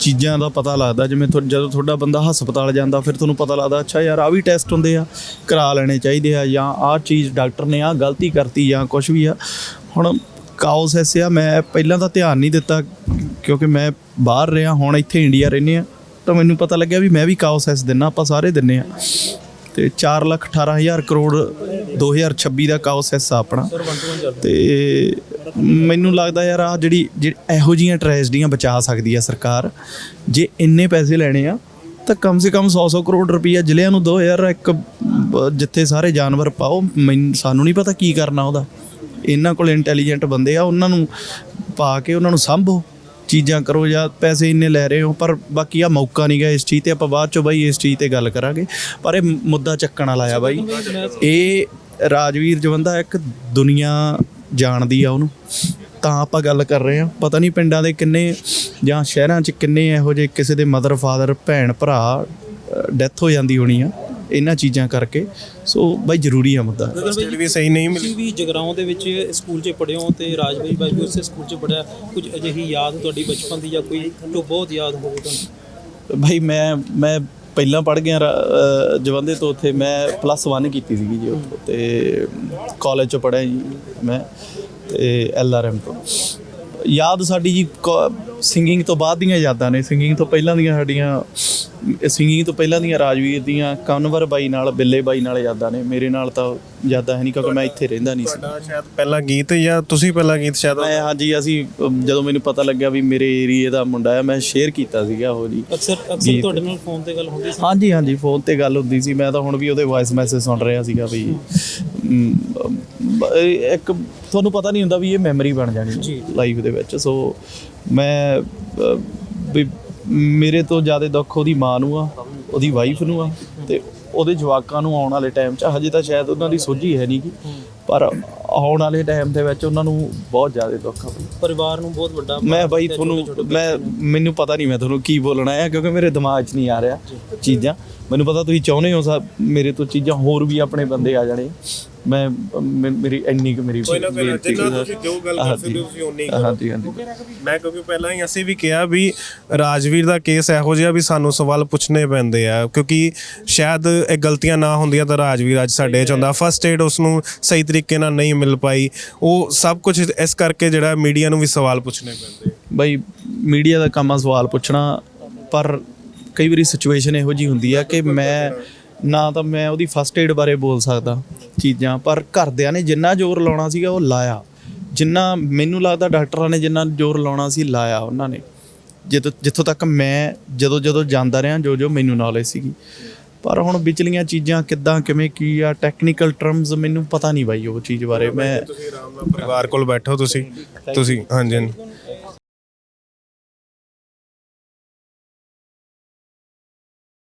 ਚੀਜ਼ਾਂ ਦਾ ਪਤਾ ਲੱਗਦਾ, ਜਿਵੇਂ ਤੁਹਾ- ਜਦੋਂ ਤੁਹਾਡਾ ਬੰਦਾ ਹਸਪਤਾਲ ਜਾਂਦਾ, ਫਿਰ ਤੁਹਾਨੂੰ ਪਤਾ ਲੱਗਦਾ, ਅੱਛਾ ਯਾਰ ਆ ਵੀ ਟੈਸਟ ਹੁੰਦੇ ਆ, ਕਰਾ ਲੈਣੇ ਚਾਹੀਦੇ ਆ, ਜਾਂ ਆਹ ਚੀਜ਼ ਡਾਕਟਰ ਨੇ ਆਹ ਗਲਤੀ ਕਰਤੀ ਜਾਂ ਕੁਝ ਵੀ ਆ। ਹੁਣ ਕਾਉਸ ਐਸੇ ਆ, ਮੈਂ ਪਹਿਲਾਂ ਤਾਂ ਧਿਆਨ ਨਹੀਂ ਦਿੱਤਾ, ਕਿਉਂਕਿ ਮੈਂ ਬਾਹਰ ਰਿਹਾ, ਹੁਣ ਇੱਥੇ ਇੰਡੀਆ ਰਹਿੰਦੇ ਆ, ਤਾਂ ਮੈਨੂੰ ਪਤਾ ਲੱਗਿਆ ਵੀ ਮੈਂ ਵੀ ਕਾਉਸੈਸ ਦਿੰਨਾ, ਆਪਾਂ ਸਾਰੇ ਦਿੰਨੇ ਆ। ਤੇ 4 ਲੱਖ 18 ਹਜ਼ਾਰ ਕਰੋੜ 2026 ਦਾ ਕਾਉਸੈਸ ਆ ਆਪਣਾ। ਤੇ ਮੈਨੂੰ ਲੱਗਦਾ ਯਾਰ ਆ ਜਿਹੜੀ ਜਿਹੜੀ ਇਹੋ ਜੀਆਂ ਟ੍ਰੈਜਡੀਆਂ ਬਚਾ ਸਕਦੀ ਆ ਸਰਕਾਰ। ਜੇ ਇੰਨੇ ਪੈਸੇ ਲੈਣੇ ਆ, ਤਾਂ ਕਮ ਸੇ ਕਮ 100-100 ਕਰੋੜ ਰੁਪਈਆ ਜ਼ਿਲ੍ਹਿਆਂ ਨੂੰ ਦੋ ਯਾਰ, ਇੱਕ ਜਿੱਥੇ ਸਾਰੇ ਜਾਨਵਰ ਪਾਓ, ਮੈਨ- ਸਾਨੂੰ ਨਹੀਂ ਪਤਾ ਕੀ ਕਰਨਾ ਉਹਦਾ। ਇਹਨਾਂ ਕੋਲ ਇੰਟੈਲੀਜੈਂਟ ਬੰਦੇ ਆ, ਉਹਨਾਂ ਨੂੰ ਪਾ ਕੇ ਉਹਨਾਂ ਨੂੰ ਸੰਭੋ। ਚੀਜ਼ਾਂ ਕਰੋ ਜਾਂ ਪੈਸੇ ਇੰਨੇ ਲੈ ਰਹੇ ਹੋ, ਪਰ ਬਾਕੀ ਆ ਮੌਕਾ ਨਹੀਂ ਗਾ ਇਸ ਚੀਜ਼ ਤੇ। ਆਪਾਂ ਬਾਅਦ ਚੋਂ ਬਾਈ ਇਸ ਚੀਜ਼ ਤੇ ਗੱਲ ਕਰਾਂਗੇ। ਪਰ ਇਹ ਮੁੱਦਾ ਚੱਕਣ ਵਾਲਾ ਆ ਬਾਈ। ਇਹ ਰਾਜਵੀਰ ਜਵੰਦਾ ਇੱਕ ਦੁਨੀਆ ਜਾਣਦੀ ਆ ਉਹਨੂੰ ਤਾਂ ਆਪਾਂ ਗੱਲ ਕਰ ਰਹੇ ਆ ਪਤਾ ਨਹੀਂ ਪਿੰਡਾਂ ਦੇ ਕਿੰਨੇ ਜਾਂ ਸ਼ਹਿਰਾਂ 'ਚ ਕਿੰਨੇ ਇਹੋ ਜਿਹੇ ਕਿਸੇ ਦੇ ਮਦਰ ਫਾਦਰ ਭੈਣ ਭਰਾ ਡੈਥ ਹੋ ਜਾਂਦੀ ਹੋਣੀ ਆ ਇਹਨਾਂ ਚੀਜ਼ਾਂ ਕਰਕੇ। ਸੋ ਬਾਈ ਜ਼ਰੂਰੀ ਆ ਮੁੱਦਾ। ਸਟੇਟ ਵੀ ਸਹੀ ਨਹੀਂ ਮਿਲੀ ਵੀ ਜਗਰਾਉਂ ਦੇ ਵਿੱਚ ਸਕੂਲ 'ਚ ਪੜ੍ਹੇ ਹੋ ਤੇ ਰਾਜਬਾਈ ਬਾਈ ਵੀ ਉਸੇ ਸਕੂਲ 'ਚ ਪੜ੍ਹਿਆ। ਕੁਝ ਅਜਿਹੀ ਯਾਦ ਤੁਹਾਡੀ ਬਚਪਨ ਦੀ ਜਾਂ ਕੋਈ ਜੋ ਬਹੁਤ ਯਾਦ ਹੋਵੇ ਤੁਹਾਨੂੰ? ਭਾਈ ਮੈਂ ਮੈਂ ਪਹਿਲਾਂ ਪੜ ਗਿਆ ਰਾ- ਅਹ ਜਵੰਦੇ ਤੋਂ, ਉੱਥੇ ਮੈਂ ਪਲੱਸ 1 ਕੀਤੀ ਸੀਗੀ ਜੀ ਉੱਥੋਂ ਤੇ ਕਾਲਜ ਚ ਪੜਿਆ ਜੀ ਮੈਂ ਤੇ ਐਲਆਰਐਮ ਤੋਂ। ਯਾਦ ਸਾਡੀ ਜੀ ਸਿੰਗਿੰਗ ਤੋਂ ਬਾਅਦ ਦੀਆਂ ਯਾਦਾਂ ਨੇ ਸਿੰਗਿੰਗ ਤੋਂ ਪਹਿਲਾਂ ਦੀਆਂ ਸਾਡੀਆਂ ਸਿੰਗਿੰਗ ਤੋਂ ਪਹਿਲਾਂ ਦੀਆਂ ਰਾਜਵੀਰ ਦੀਆਂ ਕਨਵਰ ਬਾਈ ਨਾਲ ਬਿੱਲੇ ਬਾਈ ਨਾਲ ਯਾਦਾਂ ਨੇ। ਮੇਰੇ ਨਾਲ ਤਾਂ ਯਾਦਾਂ ਹੈ ਨਹੀਂ ਕਿਉਂਕਿ ਮੈਂ ਇੱਥੇ ਰਹਿੰਦਾ ਨਹੀਂ ਸੀ। ਤੁਹਾਡਾ ਸ਼ਾਇਦ ਪਹਿਲਾ ਗੀਤ ਜਾਂ ਤੁਸੀਂ ਪਹਿਲਾ ਗੀਤ ਸ਼ਾਇਦ ਮੈਂ ਹਾਂਜੀ ਅਸੀਂ ਜਦੋਂ ਮੈਨੂੰ ਪਤਾ ਲੱਗਿਆ ਵੀ ਮੇਰੇ ਏਰੀਏ ਦਾ ਮੁੰਡਾ ਹੈ ਮੈਂ ਸ਼ੇਅਰ ਕੀਤਾ ਸੀਗਾ ਉਹ ਜੀ। ਅਕਸਰ ਅਕਸਰ ਤੁਹਾਡੇ ਨਾਲ ਫੋਨ ਤੇ ਗੱਲ ਹੁੰਦੀ ਸੀ। ਹਾਂਜੀ ਹਾਂਜੀ ਫੋਨ ਤੇ ਗੱਲ ਹੁੰਦੀ ਸੀ। ਮੈਂ ਤਾਂ ਹੁਣ ਵੀ ਉਹਦੇ ਵਾਇਸ ਮੈਸੇਜ ਸੁਣ ਰਿਹਾ ਸੀਗਾ ਵੀ ਇੱਕ ਤੁਹਾਨੂੰ ਪਤਾ ਨਹੀਂ ਹੁੰਦਾ ਵੀ ਇਹ ਮੈਮਰੀ ਬਣ ਜਾਣੀ ਲਾਈਫ ਦੇ ਵਿੱਚ। ਸੋ ਮੈਂ ਵੀ ਮੇਰੇ ਤੋਂ ਜ਼ਿਆਦਾ ਦੁੱਖ ਉਹਦੀ ਮਾਂ ਨੂੰ ਆ ਉਹਦੀ ਵਾਈਫ ਨੂੰ ਆ ਤੇ ਉਹਦੇ ਜਵਾਕਾਂ ਨੂੰ ਆਉਣ ਵਾਲੇ ਟਾਈਮ 'ਚ ਹਜੇ ਤਾਂ ਸ਼ਾਇਦ ਉਹਨਾਂ ਦੀ ਸੋਝੀ ਹੈ ਨਹੀਂ ਗੀ ਪਰ ਆਉਣ ਵਾਲੇ ਟਾਈਮ ਦੇ ਵਿੱਚ ਉਹਨਾਂ ਨੂੰ ਬਹੁਤ ਜ਼ਿਆਦਾ ਦੁੱਖ ਆ। ਪਰਿਵਾਰ ਨੂੰ ਬਹੁਤ ਵੱਡਾ ਮੈਂ ਬਾਈ ਤੁਹਾਨੂੰ ਮੈਂ ਮੈਨੂੰ ਪਤਾ ਨਹੀਂ ਮੈਂ ਤੁਹਾਨੂੰ ਕੀ ਬੋਲਣਾ ਹੈ ਕਿਉਂਕਿ ਮੇਰੇ ਦਿਮਾਗ 'ਚ ਨਹੀਂ ਆ ਰਿਹਾ ਚੀਜ਼ਾਂ। ਮੈਨੂੰ ਪਤਾ ਤੁਸੀਂ ਚਾਹੁੰਦੇ ਹੋ ਸਾ ਮੇਰੇ ਤੋਂ ਚੀਜ਼ਾਂ ਹੋਰ ਵੀ ਆਪਣੇ ਬੰਦੇ ਆ ਜਾਣੇ। ਮੈਂ ਮੇ- ਮੇਰੀ ਇੰਨੀ ਕੁ ਮੇਰੀ ਕੋਈ ਨਾ ਕੋਈ ਨਾ, ਬੇਨਤੀ ਜਿੰਨਾ ਹੈ। ਤੁਸੀਂ ਜੋ ਗੱਲ ਕਰ ਹਾਂਜੀ। ਸਕਦੇ ਹੋ ਤੁਸੀਂ ਓਨੀ ਕਰੋ। ਹਾਂਜੀ ਹਾਂਜੀ ਮੈਂ ਕਿਉਂਕਿ ਪਹਿਲਾਂ ਹੀ ਅਸੀਂ ਵੀ ਕਿਹਾ ਵੀ ਰਾਜਵੀਰ ਦਾ ਕੇਸ ਇਹੋ ਜਿਹਾ ਵੀ ਸਾਨੂੰ ਸਵਾਲ ਪੁੱਛਣੇ ਪੈਂਦੇ ਆ ਕਿਉਂਕਿ ਸ਼ਾਇਦ ਇਹ ਗਲਤੀਆਂ ਨਾ ਹੁੰਦੀਆਂ ਤਾਂ ਰਾਜਵੀਰ ਅੱਜ ਸਾਡੇ ਚ ਹੁੰਦਾ ਫਸਟ ਏਡ ਉਸ ਨੂੰ ਸਹੀ ਤਰੀਕੇ ਨਾਲ ਨਹੀਂ ਮਿਲ ਪਾਈ ਉਹ ਸਭ ਕੁਝ ਇਸ ਕਰਕੇ ਜਿਹੜਾ ਮੀਡੀਆ ਨੂੰ ਵੀ ਸਵਾਲ ਪੁੱਛਣੇ ਪੈਂਦੇ ਬਈ ਮੀਡੀਆ ਦਾ ਕੰਮ ਆ ਸਵਾਲ ਪੁੱਛਣਾ ਪਰ ਕਈ ਵਾਰੀ ਸਿਚੁਏਸ਼ਨ ਇਹੋ ਜੀ ਹੁੰਦੀ ਆ ਕਿ ਮੈਂ ਨਾ ਤਾਂ ਮੈਂ ਉਹਦੀ ਫਸਟ ਏਡ ਬਾਰੇ ਬੋਲ ਸਕਦਾ ਚੀਜ਼ਾਂ ਪਰ ਘਰਦਿਆਂ ਨੇ ਜਿੰਨਾ ਜ਼ੋਰ ਲਾਉਣਾ ਸੀਗਾ ਉਹ ਲਾਇਆ। ਜਿੰਨਾ ਮੈਨੂੰ ਲੱਗਦਾ ਡਾਕਟਰਾਂ ਨੇ ਜਿੰਨਾ ਜ਼ੋਰ ਲਾਉਣਾ ਸੀ ਲਾਇਆ ਉਹਨਾਂ ਨੇ। ਜਿੱਥੋਂ ਜਿੱਥੋਂ ਤੱਕ ਮੈਂ ਜਦੋਂ ਜਦੋਂ ਜਾਂਦਾ ਰਿਹਾ ਜੋ ਜੋ ਮੈਨੂੰ ਨੌਲੇਜ ਸੀਗੀ। ਪਰ ਹੁਣ ਵਿਚਲੀਆਂ ਚੀਜ਼ਾਂ ਕਿੱਦਾਂ ਕਿਵੇਂ ਕੀ ਆ ਟੈਕਨੀਕਲ ਟਰਮਸ ਮੈਨੂੰ ਪਤਾ ਨਹੀਂ ਬਾਈ ਉਹ ਚੀਜ਼ ਬਾਰੇ। ਮੈਂ ਤੁਸੀਂ ਆਰਾਮ ਨਾਲ ਪਰਿਵਾਰ ਕੋਲ ਬੈਠੋ ਤੁਸੀਂ। ਤੁਸੀਂ ਹਾਂਜੀ ਹਾਂਜੀ।